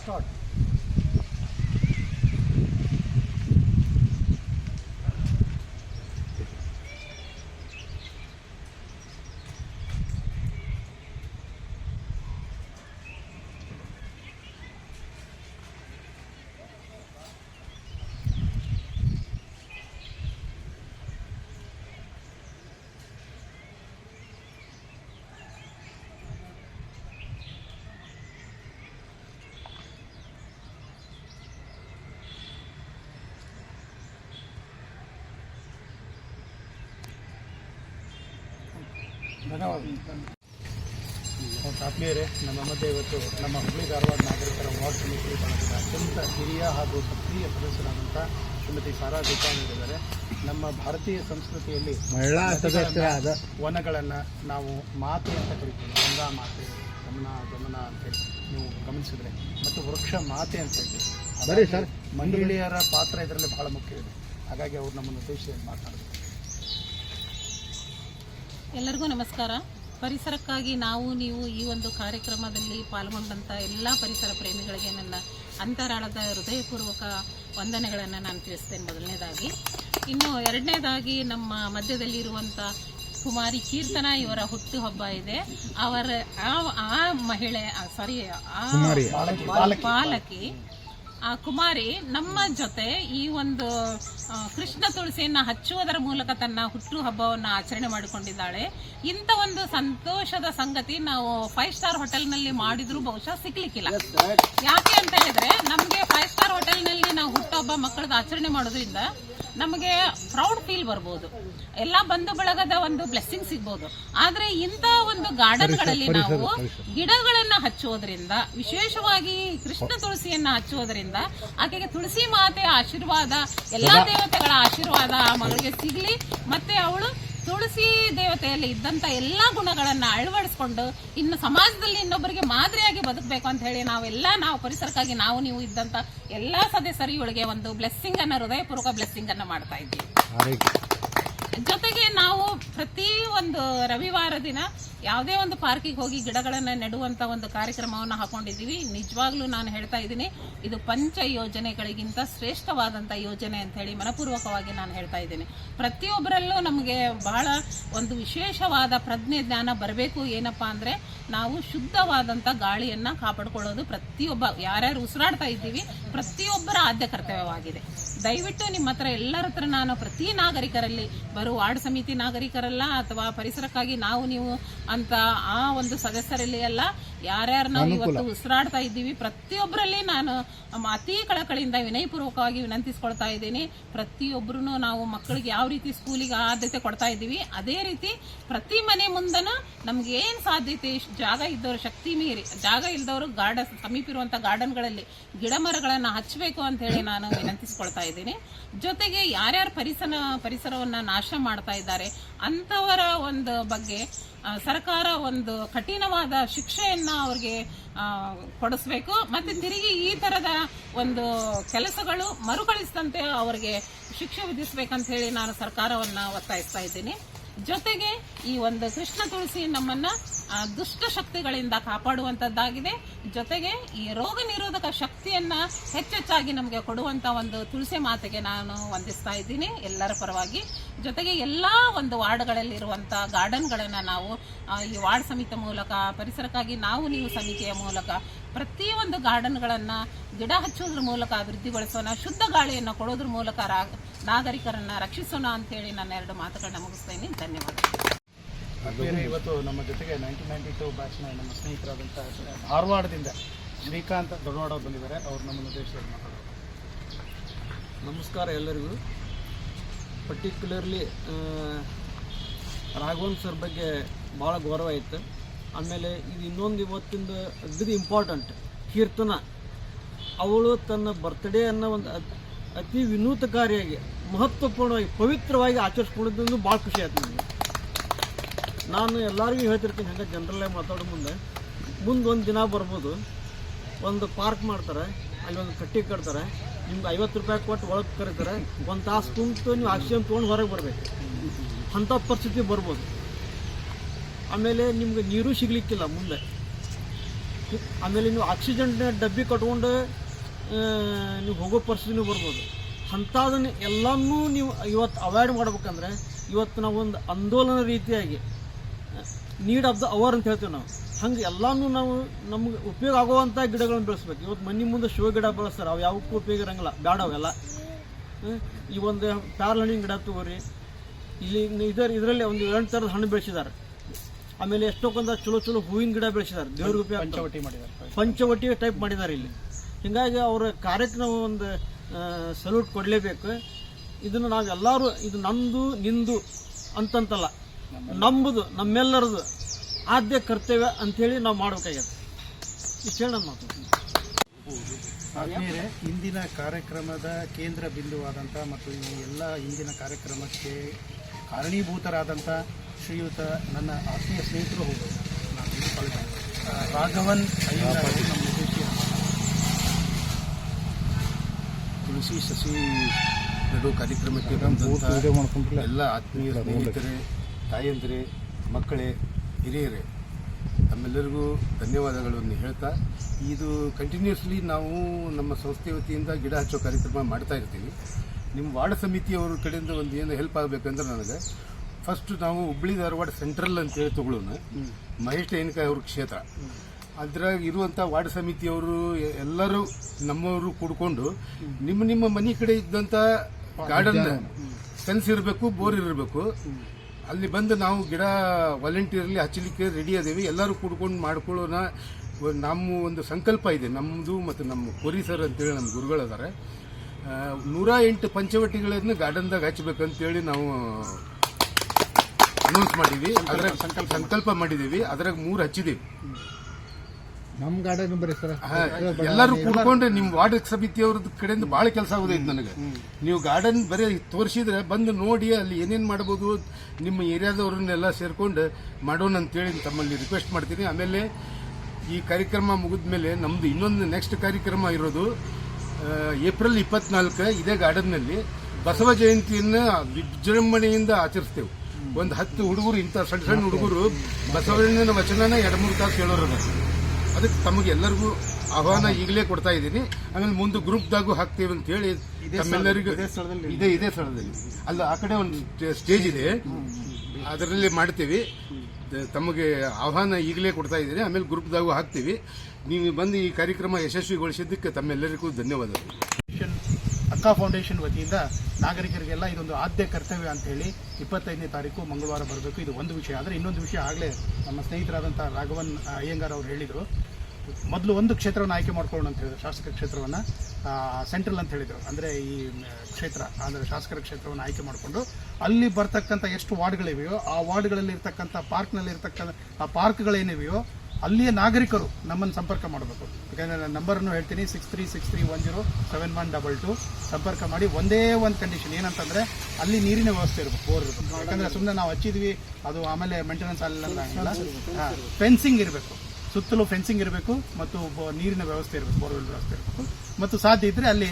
ಸ್ಟಾರ್ಟ್ ಧನ್ಯವಾದ ಆತ್ಮೀಯರೇ ನಮ್ಮ ಮಧ್ಯೆ ಇವತ್ತು ನಮ್ಮ ಹುಬ್ಬಳ್ಳಿ ಧಾರವಾಡ ನಾಗರಿಕರ ವಾರ್ಡ್ ಸಮಿತಿ ಬಳಗದ ಅತ್ಯಂತ ಹಿರಿಯ ಹಾಗೂ ಸಕ್ರಿಯ ಸದಸ್ಯರಾದಂಥ ಶ್ರೀಮತಿ ಸಾರಾ ಇದ್ದಾರೆ ನಮ್ಮ ಭಾರತೀಯ ಸಂಸ್ಕೃತಿಯಲ್ಲಿ ಮಹಿಳಾ ಸದಸ್ಯರಾದ ವನಗಳನ್ನು ನಾವು ಮಾತೆ ಅಂತ ಕರಿತೀವಿ. ಗಂಗಾ ಮಾತೆ ಗಮನ ಗಮನ ಅಂತೇಳಿ ನೀವು ಗಮನಿಸಿದ್ರೆ ಮತ್ತು ವೃಕ್ಷ ಮಾತೆ ಅಂತ ಹೇಳ್ತೀವಿ ಸರ್. ಮಹಿಳೆಯರ ಪಾತ್ರ ಇದರಲ್ಲಿ ಬಹಳ ಮುಖ್ಯ ಇದೆ. ಹಾಗಾಗಿ ಅವ್ರು ನಮ್ಮನ್ನು ಉದ್ದೇಶಿಸಿ ಮಾತನಾಡಬೇಕು ಎಲ್ಲರಿಗೂ ನಮಸ್ಕಾರ. ಪರಿಸರಕ್ಕಾಗಿ ನಾವು ನೀವು ಈ ಒಂದು ಕಾರ್ಯಕ್ರಮದಲ್ಲಿ ಪಾಲ್ಗೊಂಡಂಥ ಎಲ್ಲ ಪರಿಸರ ಪ್ರೇಮಿಗಳಿಗೆ ನನ್ನ ಅಂತರಾಳದ ಹೃದಯಪೂರ್ವಕ ವಂದನೆಗಳನ್ನು ನಾನು ತಿಳಿಸ್ತೇನೆ ಮೊದಲನೇದಾಗಿ. ಇನ್ನು ಎರಡನೇದಾಗಿ ನಮ್ಮ ಮಧ್ಯದಲ್ಲಿರುವಂಥ ಕುಮಾರಿ ಕೀರ್ತನ ಇವರ ಹುಟ್ಟುಹಬ್ಬ ಇದೆ. ಅವರ ಆ ಆ ಮಹಿಳೆ ಸಾರಿ ಆ ಬಾಲಕಿ. ಆ ಕುಮಾರಿ ನಮ್ಮ ಜೊತೆ ಈ ಒಂದು ಕೃಷ್ಣ ತುಳಸಿಯನ್ನ ಹಚ್ಚುವುದರ ಮೂಲಕ ತನ್ನ ಹುಟ್ಟು ಹಬ್ಬವನ್ನ ಆಚರಣೆ ಮಾಡಿಕೊಂಡಿದ್ದಾಳೆ. ಇಂಥ ಒಂದು ಸಂತೋಷದ ಸಂಗತಿ ನಾವು ಫೈವ್ ಸ್ಟಾರ್ ಹೋಟೆಲ್ನಲ್ಲಿ ಮಾಡಿದ್ರು ಬಹುಶಃ ಸಿಗ್ಲಿಕ್ಕಿಲ್ಲ ಯಾಕೆ ಅಂತ ಹೇಳಿದ್ರೆ ನಮಗೆ ಫೈವ್ ಸ್ಟಾರ್ ಹೋಟೆಲ್ನಲ್ಲಿ ನಾವು ಹುಟ್ಟುಹಬ್ಬ ಮಕ್ಕಳದ ಆಚರಣೆ ಮಾಡೋದ್ರಿಂದ ನಮಗೆ ಪ್ರೌಡ್ ಫೀಲ್ ಬರ್ಬೋದು. ಎಲ್ಲ ಬಂಧು ಬಳಗದ ಒಂದು ಬ್ಲೆಸ್ಸಿಂಗ್ ಸಿಗ್ಬೋದು. ಆದ್ರೆ ಇಂಥ ಒಂದು ಗಾರ್ಡನ್ಗಳಲ್ಲಿ ನಾವು ಗಿಡಗಳನ್ನ ಹಚ್ಚೋದ್ರಿಂದ ವಿಶೇಷವಾಗಿ ಕೃಷ್ಣ ತುಳಸಿಯನ್ನ ಹಚ್ಚುವುದರಿಂದ ಆಕೆಗೆ ತುಳಸಿ ಮಾತೆಯ ಆಶೀರ್ವಾದ ಎಲ್ಲಾ ದೇವತೆಗಳ ಆಶೀರ್ವಾದ ಆ ಮಗಳಿಗೆ ಸಿಗ್ಲಿ. ಮತ್ತೆ ಅವಳು ತುಳಸಿ ದೇವತೆಯಲ್ಲಿ ಇದ್ದಂತ ಎಲ್ಲಾ ಗುಣಗಳನ್ನ ಅಳವಡಿಸ್ಕೊಂಡು ಇನ್ನು ಸಮಾಜದಲ್ಲಿ ಇನ್ನೊಬ್ಬರಿಗೆ ಮಾದರಿಯಾಗಿ ಬದುಕಬೇಕು ಅಂತ ಹೇಳಿ ನಾವೆಲ್ಲ ನಾವು ಪರಿಸರಕ್ಕಾಗಿ ನಾವು ನೀವು ಇದ್ದಂತ ಎಲ್ಲಾ ಸದಸ್ಯರು ಇವಳಿಗೆ ಒಂದು ಬ್ಲೆಸ್ಸಿಂಗ್ ಅನ್ನ, ಹೃದಯಪೂರ್ವಕ ಬ್ಲೆಸ್ಸಿಂಗ್ ಅನ್ನ ಮಾಡ್ತಾ ಇದ್ದೀವಿ. ಜೊತೆಗೆ ನಾವು ಪ್ರತಿ ಒಂದು ರವಿವಾರ ದಿನ ಯಾವುದೇ ಒಂದು ಪಾರ್ಕಿಗೆ ಹೋಗಿ ಗಿಡಗಳನ್ನು ನೆಡುವಂತ ಒಂದು ಕಾರ್ಯಕ್ರಮವನ್ನು ಹಾಕೊಂಡಿದ್ದೀವಿ. ನಿಜವಾಗ್ಲೂ ನಾನು ಹೇಳ್ತಾ ಇದ್ದೀನಿ, ಇದು ಪಂಚ ಯೋಜನೆಗಳಿಗಿಂತ ಶ್ರೇಷ್ಠವಾದಂಥ ಯೋಜನೆ ಅಂತ ಹೇಳಿ ಮನಪೂರ್ವಕವಾಗಿ ನಾನು ಹೇಳ್ತಾ ಇದ್ದೀನಿ. ಪ್ರತಿಯೊಬ್ಬರಲ್ಲೂ ನಮಗೆ ಬಹಳ ಒಂದು ವಿಶೇಷವಾದ ಪ್ರಜ್ಞೆ ಜ್ಞಾನ ಬರಬೇಕು. ಏನಪ್ಪಾ ಅಂದ್ರೆ, ನಾವು ಶುದ್ಧವಾದಂಥ ಗಾಳಿಯನ್ನ ಕಾಪಾಡ್ಕೊಳ್ಳೋದು ಪ್ರತಿಯೊಬ್ಬ, ಯಾರ್ಯಾರು ಉಸಿರಾಡ್ತಾ ಇದ್ದೀವಿ, ಪ್ರತಿಯೊಬ್ಬರ ಆದ್ಯ ಕರ್ತವ್ಯವಾಗಿದೆ. ದಯವಿಟ್ಟು ನಿಮ್ಮ ಹತ್ರ ಎಲ್ಲರ ಹತ್ರ ನಾನು ಪ್ರತಿ ನಾಗರಿಕರಲ್ಲಿ ಬರೋ ವಾರ್ಡ್ ಸಮಿತಿ ನಾಗರಿಕರಲ್ಲ ಅಥವಾ ಪರಿಸರಕ್ಕಾಗಿ ನಾವು ನೀವು ಅಂತ ಆ ಒಂದು ಸದಸ್ಯರಲ್ಲಿ ಎಲ್ಲ ಯಾರ್ಯಾರು ನಾವು ಇವತ್ತು ಉಸಿರಾಡ್ತಾ ಇದ್ದೀವಿ ಪ್ರತಿಯೊಬ್ಬರಲ್ಲಿ ನಾನು ಅತಿ ಕಳಕಳಿಯಿಂದ ವಿನಯಪೂರ್ವಕವಾಗಿ ವಿನಂತಿಸ್ಕೊಳ್ತಾ ಇದ್ದೀನಿ. ಪ್ರತಿಯೊಬ್ಬರೂ ನಾವು ಮಕ್ಕಳಿಗೆ ಯಾವ ರೀತಿ ಸ್ಕೂಲಿಗೆ ಆದ್ಯತೆ ಕೊಡ್ತಾ ಇದ್ದೀವಿ ಅದೇ ರೀತಿ ಪ್ರತಿ ಮನೆ ಮುಂದನೂ ನಮ್ಗೆ ಏನು ಸಾಧ್ಯತೆ ಇಷ್ಟ್ ಜಾಗ ಇದ್ದವರು ಶಕ್ತಿ ಮೀರಿ ಜಾಗ ಇಲ್ದವರು ಗಾರ್ಡನ್ ಸಮೀಪ ಇರುವಂತ ಗಾರ್ಡನ್ಗಳಲ್ಲಿ ಗಿಡ ಮರಗಳನ್ನ ಹಚ್ಚಬೇಕು ಅಂತ ಹೇಳಿ ನಾನು ವಿನಂತಿಸ್ಕೊಳ್ತಾ ಇದ್ದೀನಿ ಜೊತೆಗೆ ಯಾರ್ಯಾರು ಪರಿಸರ ಪರಿಸರವನ್ನು ನಾಶ ಮಾಡ್ತಾ ಇದ್ದಾರೆ ಅಂತವರ ಒಂದು ಬಗ್ಗೆ ಸರ್ಕಾರ ಒಂದು ಕಠಿಣವಾದ ಶಿಕ್ಷೆಯನ್ನ ಅವ್ರಿಗೆ ಕೊಡಿಸ್ಬೇಕು. ಮತ್ತೆ ತಿರುಗಿ ಈ ತರದ ಒಂದು ಕೆಲಸಗಳು ಮರುಕಳಿಸಿದಂತೆ ಅವರಿಗೆ ಶಿಕ್ಷೆ ವಿಧಿಸ್ಬೇಕಂತ ಹೇಳಿ ನಾನು ಸರ್ಕಾರವನ್ನ ಒತ್ತಾಯಿಸ್ತಾ ಇದ್ದೀನಿ. ಜೊತೆಗೆ ಈ ಒಂದು ಕೃಷ್ಣ ತುಳಸಿ ನಮ್ಮನ್ನ ದುಷ್ಟ ಶಕ್ತಿಗಳಿಂದ ಕಾಪಾಡುವಂತದ್ದಾಗಿದೆ. ಜೊತೆಗೆ ಈ ರೋಗ ನಿರೋಧಕ ಶಕ್ತಿಯನ್ನ ಹೆಚ್ಚೆಚ್ಚಾಗಿ ನಮಗೆ ಕೊಡುವಂತ ಒಂದು ತುಳಸಿ ಮಾತೆಗೆ ನಾನು ವಂದಿಸ್ತಾ ಇದ್ದೀನಿ. ಎಲ್ಲರ ಪರವಾಗಿ. ಜೊತೆಗೆ ಎಲ್ಲಾ ಒಂದು ವಾರ್ಡ್ಗಳಲ್ಲಿರುವಂತ ಗಾರ್ಡನ್ಗಳನ್ನ ನಾವು ಈ ವಾರ್ಡ್ ಸಮಿತಿ ಮೂಲಕ, ಪರಿಸರಕ್ಕಾಗಿ ನಾವು ನೀವು ಸಮಿತಿಯ ಮೂಲಕ ಪ್ರತಿಯೊಂದು ಗಾರ್ಡನ್ಗಳನ್ನು ಗಿಡ ಹಚ್ಚೋದ್ರ ಮೂಲಕ ಅಭಿವೃದ್ಧಿಗೊಳಿಸೋಣ ಶುದ್ಧ ಗಾಳಿಯನ್ನು ಕೊಡೋದ್ರ ಮೂಲಕ ರಾ- ನಾಗರಿಕರನ್ನು ರಕ್ಷಿಸೋಣ ಅಂತೇಳಿ ನಾನು ಎರಡು ಮಾತುಗಳನ್ನ ಮುಗಿಸ್ತೇನೆ. ಧನ್ಯವಾದ ಬೇರೆ ಇವತ್ತು ನಮ್ಮ ಜೊತೆಗೆ ನೈನ್ಟೀನ್ ನೈನ್ಟಿ ಟು ಬ್ಯಾಚ್ನ ನಮ್ಮ ಸ್ನೇಹಿತರಾದಂಥ ಧಾರವಾಡದಿಂದ ಶ್ರೀಕಾಂತ್ ದೊಡ್ಡವಾಡ ಅವ್ರು ಬಂದಿದ್ದಾರೆ. ಅವರು ನಮ್ಮ ಉದ್ದೇಶ ಮಾತಾಡೋದು ನಮಸ್ಕಾರ ಎಲ್ಲರಿಗೂ. ಪರ್ಟಿಕ್ಯುಲರ್ಲಿ ರಾಘವನ್ ಸರ್ ಬಗ್ಗೆ ಭಾಳ ಗೌರವ ಇತ್ತು. ಆಮೇಲೆ ಇದು ಇನ್ನೊಂದು ಇವತ್ತಿಂದ ಅಗ್ದಿ ಇಂಪಾರ್ಟೆಂಟ್ ಕೀರ್ತನ. ಅವಳು ತನ್ನ ಬರ್ತ್ಡೇ ಅನ್ನೋ ಒಂದು ಅತಿ ವಿನೂತಕಾರಿಯಾಗಿ ಮಹತ್ವಪೂರ್ಣವಾಗಿ, ಪವಿತ್ರವಾಗಿ ಆಚರಿಸ್ಕೊಂಡಿದ್ದು ಭಾಳ ಖುಷಿ ಆಯ್ತು ನನಗೆ. ನಾನು ಎಲ್ಲರಿಗೂ ಹೇಳ್ತಿರ್ತೀನಿ, ಹಂಗೆ ಜನರಲ್ಲಾಗಿ ಮಾತಾಡೋ ಮುಂದೆ. ಮುಂದೆ ಒಂದು ದಿನ ಬರ್ಬೋದು. ಒಂದು ಪಾರ್ಕ್ ಮಾಡ್ತಾರೆ, ಅಲ್ಲಿ ಒಂದು ಕಟ್ಟಿ ಕಟ್ತಾರೆ. ನಿಮ್ಗೆ ಐವತ್ತು ರೂಪಾಯಿ ಕೊಟ್ಟು ಒಳಗೆ ಕರೀತಾರೆ. ಒಂದು ತಾಸು ಕುಂತು ನೀವು ಆಕ್ಸಿಜನ್ ತೊಗೊಂಡು ಹೊರಗೆ ಬರಬೇಕು. ಅಂಥ ಪರಿಸ್ಥಿತಿ ಬರ್ಬೋದು. ಆಮೇಲೆ ನಿಮ್ಗೆ ನೀರು ಸಿಗಲಿಕ್ಕಿಲ್ಲ ಮುಂದೆ. ಆಮೇಲೆ ನೀವು ಆಕ್ಸಿಜನ್ ಡಬ್ಬಿ ಕಟ್ಕೊಂಡು ನೀವು ಹೋಗೋ ಪರಿಸ್ಥಿತಿನೂ ಬರ್ಬೋದು. ಅಂಥದನ್ನು ಎಲ್ಲನೂ ನೀವು ಇವತ್ತು ಅವಾಯ್ಡ್ ಮಾಡ್ಬೇಕಂದ್ರೆ ಇವತ್ತು ನಾವು ಒಂದು ಆಂದೋಲನ ರೀತಿಯಾಗಿ ನೀಡ್ ಆಫ್ ದ ಅವರ್ ಅಂತ ಹೇಳ್ತೀವಿ ನಾವು. ಹಂಗೆ ಎಲ್ಲನೂ ನಾವು ನಮ್ಗೆ ಉಪಯೋಗ ಆಗುವಂಥ ಗಿಡಗಳನ್ನು ಬೆಳೆಸ್ಬೇಕು. ಇವತ್ತು ಮನೆ ಮುಂದೆ ಶೋ ಗಿಡ ಬೆಳೆಸ್ತಾರೆ. ಅವು ಯಾವಕ್ಕೂ ಉಪಯೋಗ ಇರಂಗಿಲ್ಲ. ಬೇಡ ಅವೆಲ್ಲ ಈ ಒಂದು ಪ್ಯಾರ್ಲ್ ಹಣ್ಣಿನ ಗಿಡ ತಗೋರಿ. ಇಲ್ಲಿ ಇದರ ಇದರಲ್ಲಿ ಒಂದು ಎರಡು ಥರದ ಹಣ್ಣು ಬೆಳೆಸಿದ್ದಾರೆ. ಆಮೇಲೆ ಎಷ್ಟೊಂದ ಚಲೋ ಚಲೋ ಹೂವಿನ ಗಿಡ ಬೆಳೆಸಿದ್ದಾರೆ ದೇವ್ರ ಉಪಯೋಗ. ಪಂಚವಟಿ ಮಾಡಿದ್ದಾರೆ ಪಂಚವಟಿ ಟೈಪ್ ಮಾಡಿದ್ದಾರೆ ಇಲ್ಲಿ. ಹೀಗಾಗಿ ಅವರ ಕಾರ್ಯಕ್ಕೆ ನಾವು ಒಂದು ಸಲ್ಯೂಟ್ ಕೊಡಲೇಬೇಕು. ಇದನ್ನು ನಾವೆಲ್ಲರೂ ಇದು ನಂದು ನಿಂದು ಅಂತಂತಲ್ಲ. ನಂಬುದು ನಮ್ಮೆಲ್ಲರದು ಆದ್ಯ ಕರ್ತವ್ಯ ಅಂಥೇಳಿ ನಾವು ಮಾಡ್ಬೇಕಾಗ್ಯದ ಇಷ್ಟು ಹೇಳಿ ನಾನು ಮಾತು. ಆದ್ಮೇಲೆ ಇಂದಿನ ಕಾರ್ಯಕ್ರಮದ ಕೇಂದ್ರ ಬಿಂದುವಾದಂಥ ಮತ್ತು ಈ ಎಲ್ಲ ಇಂದಿನ ಕಾರ್ಯಕ್ರಮಕ್ಕೆ ಕಾರಣೀಭೂತರಾದಂಥ ಶ್ರೀಯುತ ನನ್ನ ಆತ್ಮೀಯ ಸ್ನೇಹಿತರು. ಆ, ರಾಘವನ್ ನಮ್ಮ ತುಳಸಿ ಸಸಿ ನೆಡುವ ಕಾರ್ಯಕ್ರಮಕ್ಕೆ ಬಂದಂಥ ಎಲ್ಲ ಆತ್ಮೀಯ ಸ್ನೇಹಿತರೆ ತಾಯಂದಿರೆ ಮಕ್ಕಳೇ ಹಿರಿಯರೇ ತಮ್ಮೆಲ್ಲರಿಗೂ ಧನ್ಯವಾದಗಳನ್ನು ಹೇಳ್ತಾ ಇದು ಕಂಟಿನ್ಯೂಸ್ಲಿ ನಾವು ನಮ್ಮ ಸಂಸ್ಥೆ ವತಿಯಿಂದ ಗಿಡ ಹಚ್ಚೋ ಕಾರ್ಯಕ್ರಮ ಮಾಡ್ತಾ ಇರ್ತೀವಿ. ನಿಮ್ಮ ವಾರ್ಡ್ ಸಮಿತಿಯವ್ರ ಕಡೆಯಿಂದ ಒಂದು ಏನು ಹೆಲ್ಪ್ ಆಗಬೇಕಂದ್ರೆ ನನಗೆ ಫಸ್ಟ್ ನಾವು ಹುಬ್ಳಿ ಧಾರವಾಡ ಸೆಂಟ್ರಲ್ ಅಂತೇಳಿ ತಗೊಳ್ಳೋಣ. ಮಹೇಶ್ ಟೈನ್ಕಾಯಿ ಅವ್ರ ಕ್ಷೇತ್ರ. ಅದ್ರಾಗ ಇರುವಂಥ ವಾರ್ಡ್ ಸಮಿತಿಯವರು ಎಲ್ಲರೂ ನಮ್ಮವರು ಕೂಡ್ಕೊಂಡು ನಿಮ್ಮ ನಿಮ್ಮ ಮನೆ ಕಡೆ ಇದ್ದಂಥ ಗಾರ್ಡನ್ ಸೆನ್ಸ್ ಇರಬೇಕು ಬೋರ್ ಇರಬೇಕು. ಅಲ್ಲಿ ಬಂದು ನಾವು ಗಿಡ ವಾಲಂಟಿಯರ್ಲಿ ಹಚ್ಚಲಿಕ್ಕೆ ರೆಡಿ ಅದೇವಿ. ಎಲ್ಲರೂ ಕೂಡ್ಕೊಂಡು ಮಾಡ್ಕೊಳ್ಳೋಣ. ನಮ್ಮ ಒಂದು ಸಂಕಲ್ಪ ಇದೆ. ನಮ್ಮದು ಮತ್ತು ನಮ್ಮ ಕೊರಿ ಸರ್ ಅಂತೇಳಿ ನಮ್ಮ ಗುರುಗಳದಾರೆ. ನೂರ ಎಂಟು ಪಂಚವಟಿಗಳನ್ನು ಗಾರ್ಡನ್ದಾಗ ಹಚ್ಚಬೇಕಂತೇಳಿ ನಾವು ಅನೌನ್ಸ್ ಮಾಡಿದ್ವಿ. ಅದ್ರಾಗ ಸಂಕಲ್ಪ ಮಾಡಿದ್ದೀವಿ ಅದ್ರಾಗ ಮೂರು ಹಚ್ಚಿದ್ದೀವಿ ನಮ್ಮ ಗಾರ್ಡನ್ ಬರೀ ಸರ್. ಎಲ್ಲರೂ ಕೂಡ್ಕೊಂಡು ನಿಮ್ಮ ವಾರ್ಡ್ ಸಮಿತಿಯವ್ರದ್ದು ಕಡೆಯಿಂದ ಬಹಳ ಕೆಲಸ ಆಗೋದೈತೆ ನನಗೆ. ನೀವು ಗಾರ್ಡನ್ ಬರೀ ತೋರಿಸಿದ್ರೆ ಬಂದು ನೋಡಿ ಅಲ್ಲಿ ಏನೇನ್ ಮಾಡಬಹುದು ನಿಮ್ಮ ಏರಿಯಾದವ್ರನ್ನೆಲ್ಲ ಸೇರ್ಕೊಂಡು ಮಾಡೋಣ ಅಂತೇಳಿ ತಮ್ಮಲ್ಲಿ ರಿಕ್ವೆಸ್ಟ್ ಮಾಡ್ತೀನಿ. ಆಮೇಲೆ ಈ ಕಾರ್ಯಕ್ರಮ ಮುಗಿದ ಮೇಲೆ ನಮ್ದು ಇನ್ನೊಂದು ನೆಕ್ಸ್ಟ್ ಕಾರ್ಯಕ್ರಮ ಇರೋದು ಏಪ್ರಿಲ್ ಇಪ್ಪತ್ನಾಲ್ಕು ಇದೇ ಗಾರ್ಡನ್ನಲ್ಲಿ ಬಸವ ಜಯಂತಿಯನ್ನ ವಿಜೃಂಭಣೆಯಿಂದ ಆಚರಿಸ್ತೇವೆ. ಒಂದು ಹತ್ತು ಹುಡುಗರು ಇಂಥ ಸಣ್ಣ ಸಣ್ಣ ಹುಡುಗರು ಬಸವಣ್ಣನ ವಚನನ ಎರಡು ಮೂರು ತಾಸು ಹೇಳೋರು ಅದಕ್ಕೆ ತಮಗೆ ಎಲ್ಲರಿಗೂ ಆಹ್ವಾನ ಈಗಲೇ ಕೊಡ್ತಾ ಇದ್ದೀನಿ. ಆಮೇಲೆ ಮುಂದೆ ಗ್ರೂಪ್ದಾಗೂ ಹಾಕ್ತೀವಿ ಅಂತ ಹೇಳಿ ತಮ್ಮೆಲ್ಲರಿಗೂ ಇದೇ ಇದೇ ಸ್ಥಳದಲ್ಲಿ. ಅಲ್ಲ ಆ ಕಡೆ ಒಂದು ಸ್ಟೇಜ್ ಇದೆ. ಅದರಲ್ಲಿ ಮಾಡ್ತೀವಿ. ತಮಗೆ ಆಹ್ವಾನ ಈಗಲೇ ಕೊಡ್ತಾ ಇದ್ದೀನಿ. ಆಮೇಲೆ ಗ್ರೂಪ್ದಾಗೂ ಹಾಕ್ತೀವಿ. ನೀವು ಬಂದು ಈ ಕಾರ್ಯಕ್ರಮ ಯಶಸ್ವಿಗೊಳಿಸಿದ್ದಕ್ಕೆ ತಮ್ಮೆಲ್ಲರಿಗೂ ಧನ್ಯವಾದಗಳು. ಅಕ್ಕಾ ಫೌಂಡೇಶನ್ ವತಿಯಿಂದ ನಾಗರಿಕರಿಗೆಲ್ಲ ಇದೊಂದು ಆದ್ಯ ಕರ್ತವ್ಯ ಅಂತ ಹೇಳಿ ಇಪ್ಪತ್ತೈದನೇ ತಾರೀಕು ಮಂಗಳವಾರ ಬರಬೇಕು. ಇದು ಒಂದು ವಿಷಯ. ಆದರೆ ಇನ್ನೊಂದು ವಿಷಯ ಆಗಲೇ ನಮ್ಮ ಸ್ನೇಹಿತರಾದಂಥ ರಾಘವನ್ ಅಯ್ಯಂಗಾರ್ ಅವರು ಹೇಳಿದರು. ಮೊದಲು ಒಂದು ಕ್ಷೇತ್ರವನ್ನು ಆಯ್ಕೆ ಮಾಡ್ಕೊಳ್ಳೋಣ ಅಂತ ಹೇಳಿದ್ರು ಶಾಸಕ ಕ್ಷೇತ್ರವನ್ನು. ಸೆಂಟ್ರಲ್ ಅಂತ ಹೇಳಿದರು. ಅಂದರೆ ಈ ಕ್ಷೇತ್ರ, ಅಂದರೆ ಶಾಸಕರ ಕ್ಷೇತ್ರವನ್ನು ಆಯ್ಕೆ ಮಾಡಿಕೊಂಡು ಅಲ್ಲಿ ಬರ್ತಕ್ಕಂಥ ಎಷ್ಟು ವಾರ್ಡ್ಗಳಿವೆಯೋ, ಆ ವಾರ್ಡ್ಗಳಲ್ಲಿ ಇರ್ತಕ್ಕಂಥ ಆ ಪಾರ್ಕ್ಗಳೇನಿವೆಯೋ ಅಲ್ಲಿಯ ನಾಗರಿಕರು ನಮ್ಮನ್ನು ಸಂಪರ್ಕ ಮಾಡಬೇಕು. ಯಾಕಂದರೆ ನಾನು ನಂಬರನ್ನು ಹೇಳ್ತೀನಿ six three six three one zero seven one double two ಸಂಪರ್ಕ ಮಾಡಿ, ಒಂದೇ ಒಂದು ಕಂಡೀಷನ್ ಏನಂತಂದರೆ ಅಲ್ಲಿ ನೀರಿನ ವ್ಯವಸ್ಥೆ ಇರಬೇಕು ಬೋರ್ ಇರಬೇಕು. ಯಾಕಂದರೆ ಸುಮ್ಮನೆ ನಾವು ಹಚ್ಚಿದ್ವಿ, ಅದು ಆಮೇಲೆ ಮೇಂಟೆನೆನ್ಸ್ ಅಲ್ಲಿ ಫೆನ್ಸಿಂಗ್ ಇರಬೇಕು. ಸುತ್ತಲೂ ಫೆನ್ಸಿಂಗ್ ಇರಬೇಕು ಮತ್ತು ನೀರಿನ ವ್ಯವಸ್ಥೆ ಇರಬೇಕು ಬೋರ್ವೆಲ್ ವ್ಯವಸ್ಥೆ ಇರಬೇಕು. ಮತ್ತು ಸಾಧ್ಯ ಇದ್ದರೆ ಅಲ್ಲಿ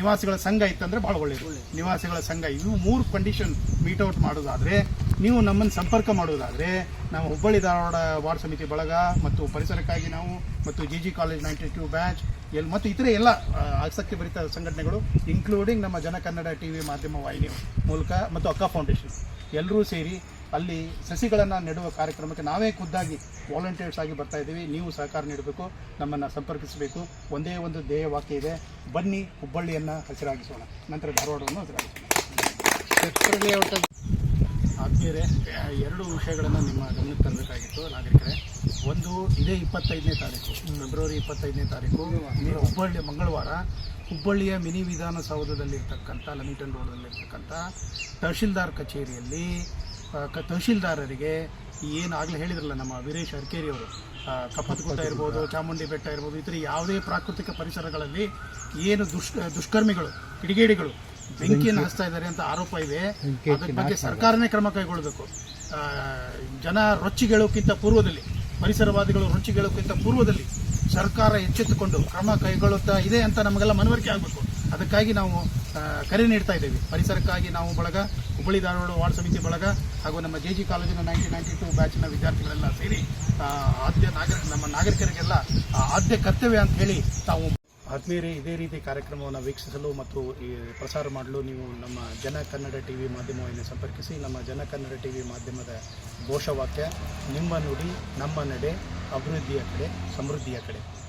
ನಿವಾಸಿಗಳ ಸಂಘ ಇತ್ತಂದ್ರೆ ಭಾಳ ಒಳ್ಳೆಯದು ನಿವಾಸಿಗಳ ಸಂಘ, ಇವು ಮೂರು ಕಂಡೀಷನ್ ಮೀಟ್ ಔಟ್ ಮಾಡೋದಾದ್ರೆ ನೀವು ನಮ್ಮನ್ನು ಸಂಪರ್ಕ ಮಾಡುವುದಾದರೆ ನಾವು ಹುಬ್ಬಳ್ಳಿ ಧಾರವಾಡ ವಾರ್ಡ್ ಸಮಿತಿ ಬಳಗ ಮತ್ತು ಪರಿಸರಕ್ಕಾಗಿ ನಾವು ಮತ್ತು G G college ninety two batch L, ಮತ್ತು ಇತರೆ ಎಲ್ಲ ಆಸಕ್ತಿ ಭರಿತ ಸಂಘಟನೆಗಳು ಇನ್ಕ್ಲೂಡಿಂಗ್ ನಮ್ಮ ಜನ ಕನ್ನಡ ಟಿ ವಿ ಮಾಧ್ಯಮ ವಾಹಿನಿ ಮೂಲಕ ಮತ್ತು ಅಕ್ಕ ಫೌಂಡೇಶನ್ ಎಲ್ಲರೂ ಸೇರಿ ಅಲ್ಲಿ ಸಸಿಗಳನ್ನು ನೆಡುವ ಕಾರ್ಯಕ್ರಮಕ್ಕೆ ನಾವೇ ಖುದ್ದಾಗಿ ವಾಲಂಟಿಯರ್ಸ್ ಆಗಿ ಬರ್ತಾ ಇದ್ದೀವಿ. ನೀವು ಸಹಕಾರ ನೀಡಬೇಕು, ನಮ್ಮನ್ನು ಸಂಪರ್ಕಿಸಬೇಕು. ಒಂದೇ ಒಂದು ಧ್ಯೇಯ ವಾಕ್ಯ ಇದೆ, ಬನ್ನಿ ಹುಬ್ಬಳ್ಳಿಯನ್ನು ಹಸಿರಾಗಿಸೋಣ. ನಂತರ ಧಾರವಾಡವನ್ನು ಹಸಿರಾಗಿಸೋಣ. ಆತ್ಮೀಯರೇ ಎರಡು ವಿಷಯಗಳನ್ನು ನಿಮ್ಮ ಗಮನಕ್ಕೆ ತರಬೇಕಾಗಿತ್ತು ನಾಗರಿಕರೇ. ಒಂದು ಇದೇ ಇಪ್ಪತ್ತೈದನೇ ತಾರೀಕು ಫೆಬ್ರವರಿ ಇಪ್ಪತ್ತೈದನೇ ತಾರೀಕು ಹುಬ್ಬಳ್ಳಿ ಮಂಗಳವಾರ. ಹುಬ್ಬಳ್ಳಿಯ ಮಿನಿ ವಿಧಾನಸೌಧದಲ್ಲಿರ್ತಕ್ಕಂಥ ಲಮಿಟನ್ ರೋಡಲ್ಲಿರ್ತಕ್ಕಂಥ ತಹಶೀಲ್ದಾರ್ ಕಚೇರಿಯಲ್ಲಿ ಕ ತಹಶೀಲ್ದಾರರಿಗೆ ಏನು ಆಗಲೇ ಹೇಳಿದ್ರಲ್ಲ ನಮ್ಮ ವೀರೇಶ್ ಆ, ಕಪ್ಪತ್ತಗುಡ್ಡ ಇರ್ಬೋದು ಚಾಮುಂಡಿ ಬೆಟ್ಟ ಇರ್ಬೋದು ಈ ಥರ ಯಾವುದೇ ಪ್ರಾಕೃತಿಕ ಪರಿಸರಗಳಲ್ಲಿ ಏನು ದುಷ್ ದುಷ್ಕರ್ಮಿಗಳು ಕಿಡಿಗೇಡಿಗಳು ಬೆಂಕಿಯನ್ನು ಹಚ್ತಾ ಇದ್ದಾರೆ ಅಂತ ಆರೋಪ ಇದೆ. ಅದ್ರ ಬಗ್ಗೆ ಸರ್ಕಾರನೇ ಕ್ರಮ ಕೈಗೊಳ್ಳಬೇಕು. ಜನ ರೊಚ್ಚಿಗೇಳೋಕ್ಕಿಂತ ಪೂರ್ವದಲ್ಲಿ ಪರಿಸರವಾದಿಗಳು ರೊಚ್ಚಿಗೇಳೋಕ್ಕಿಂತ ಪೂರ್ವದಲ್ಲಿ ಸರ್ಕಾರ ಎಚ್ಚೆತ್ತುಕೊಂಡು ಕ್ರಮ ಕೈಗೊಳ್ಳುತ್ತಾ ಇದೆ ಅಂತ ನಮಗೆಲ್ಲ ಮನವರಿಕೆ ಆಗಬೇಕು. ಅದಕ್ಕಾಗಿ ನಾವು ಕರೆ ನೀಡ್ತಾ ಇದ್ದೇವೆ. ಪರಿಸರಕ್ಕಾಗಿ ನಾವು ಬಳಗ ಹುಬ್ಬಳ್ಳಿ ಧಾರವಾಡ ವಾರ್ಡ್ ಸಮಿತಿ ಬಳಗ ಹಾಗೂ ನಮ್ಮ ಜೆ ಜಿ ಕಾಲೇಜಿನ ನೈನ್ಟೀನ್ ನೈನ್ಟಿ ಟು ಬ್ಯಾಚಿನ ವಿದ್ಯಾರ್ಥಿಗಳೆಲ್ಲ ಸೇರಿ ಆದ್ಯ ನಾಗರಿಕ ನಮ್ಮ ನಾಗರಿಕರಿಗೆಲ್ಲ ಆದ್ಯ ಕರ್ತವ್ಯ ಅಂತ ಹೇಳಿ ತಾವು ಆತ್ಮೀಯರೇ ಇದೇ ರೀತಿ ಕಾರ್ಯಕ್ರಮವನ್ನು ವೀಕ್ಷಿಸಲು ಮತ್ತು ಪ್ರಸಾರ ಮಾಡಲು ನೀವು ನಮ್ಮ ಜನ ಕನ್ನಡ ಟಿ ವಿ ಮಾಧ್ಯಮವನ್ನು ಸಂಪರ್ಕಿಸಿ, ನಮ್ಮ ಜನ ಕನ್ನಡ ಟಿ ವಿ ಮಾಧ್ಯಮದ ಘೋಷವಾಕ್ಯ, ನಿಮ್ಮ ನುಡಿ, ನಮ್ಮ ನಡೆ, ಅಭಿವೃದ್ಧಿಯ ಕಡೆ, ಸಮೃದ್ಧಿಯ ಕಡೆ.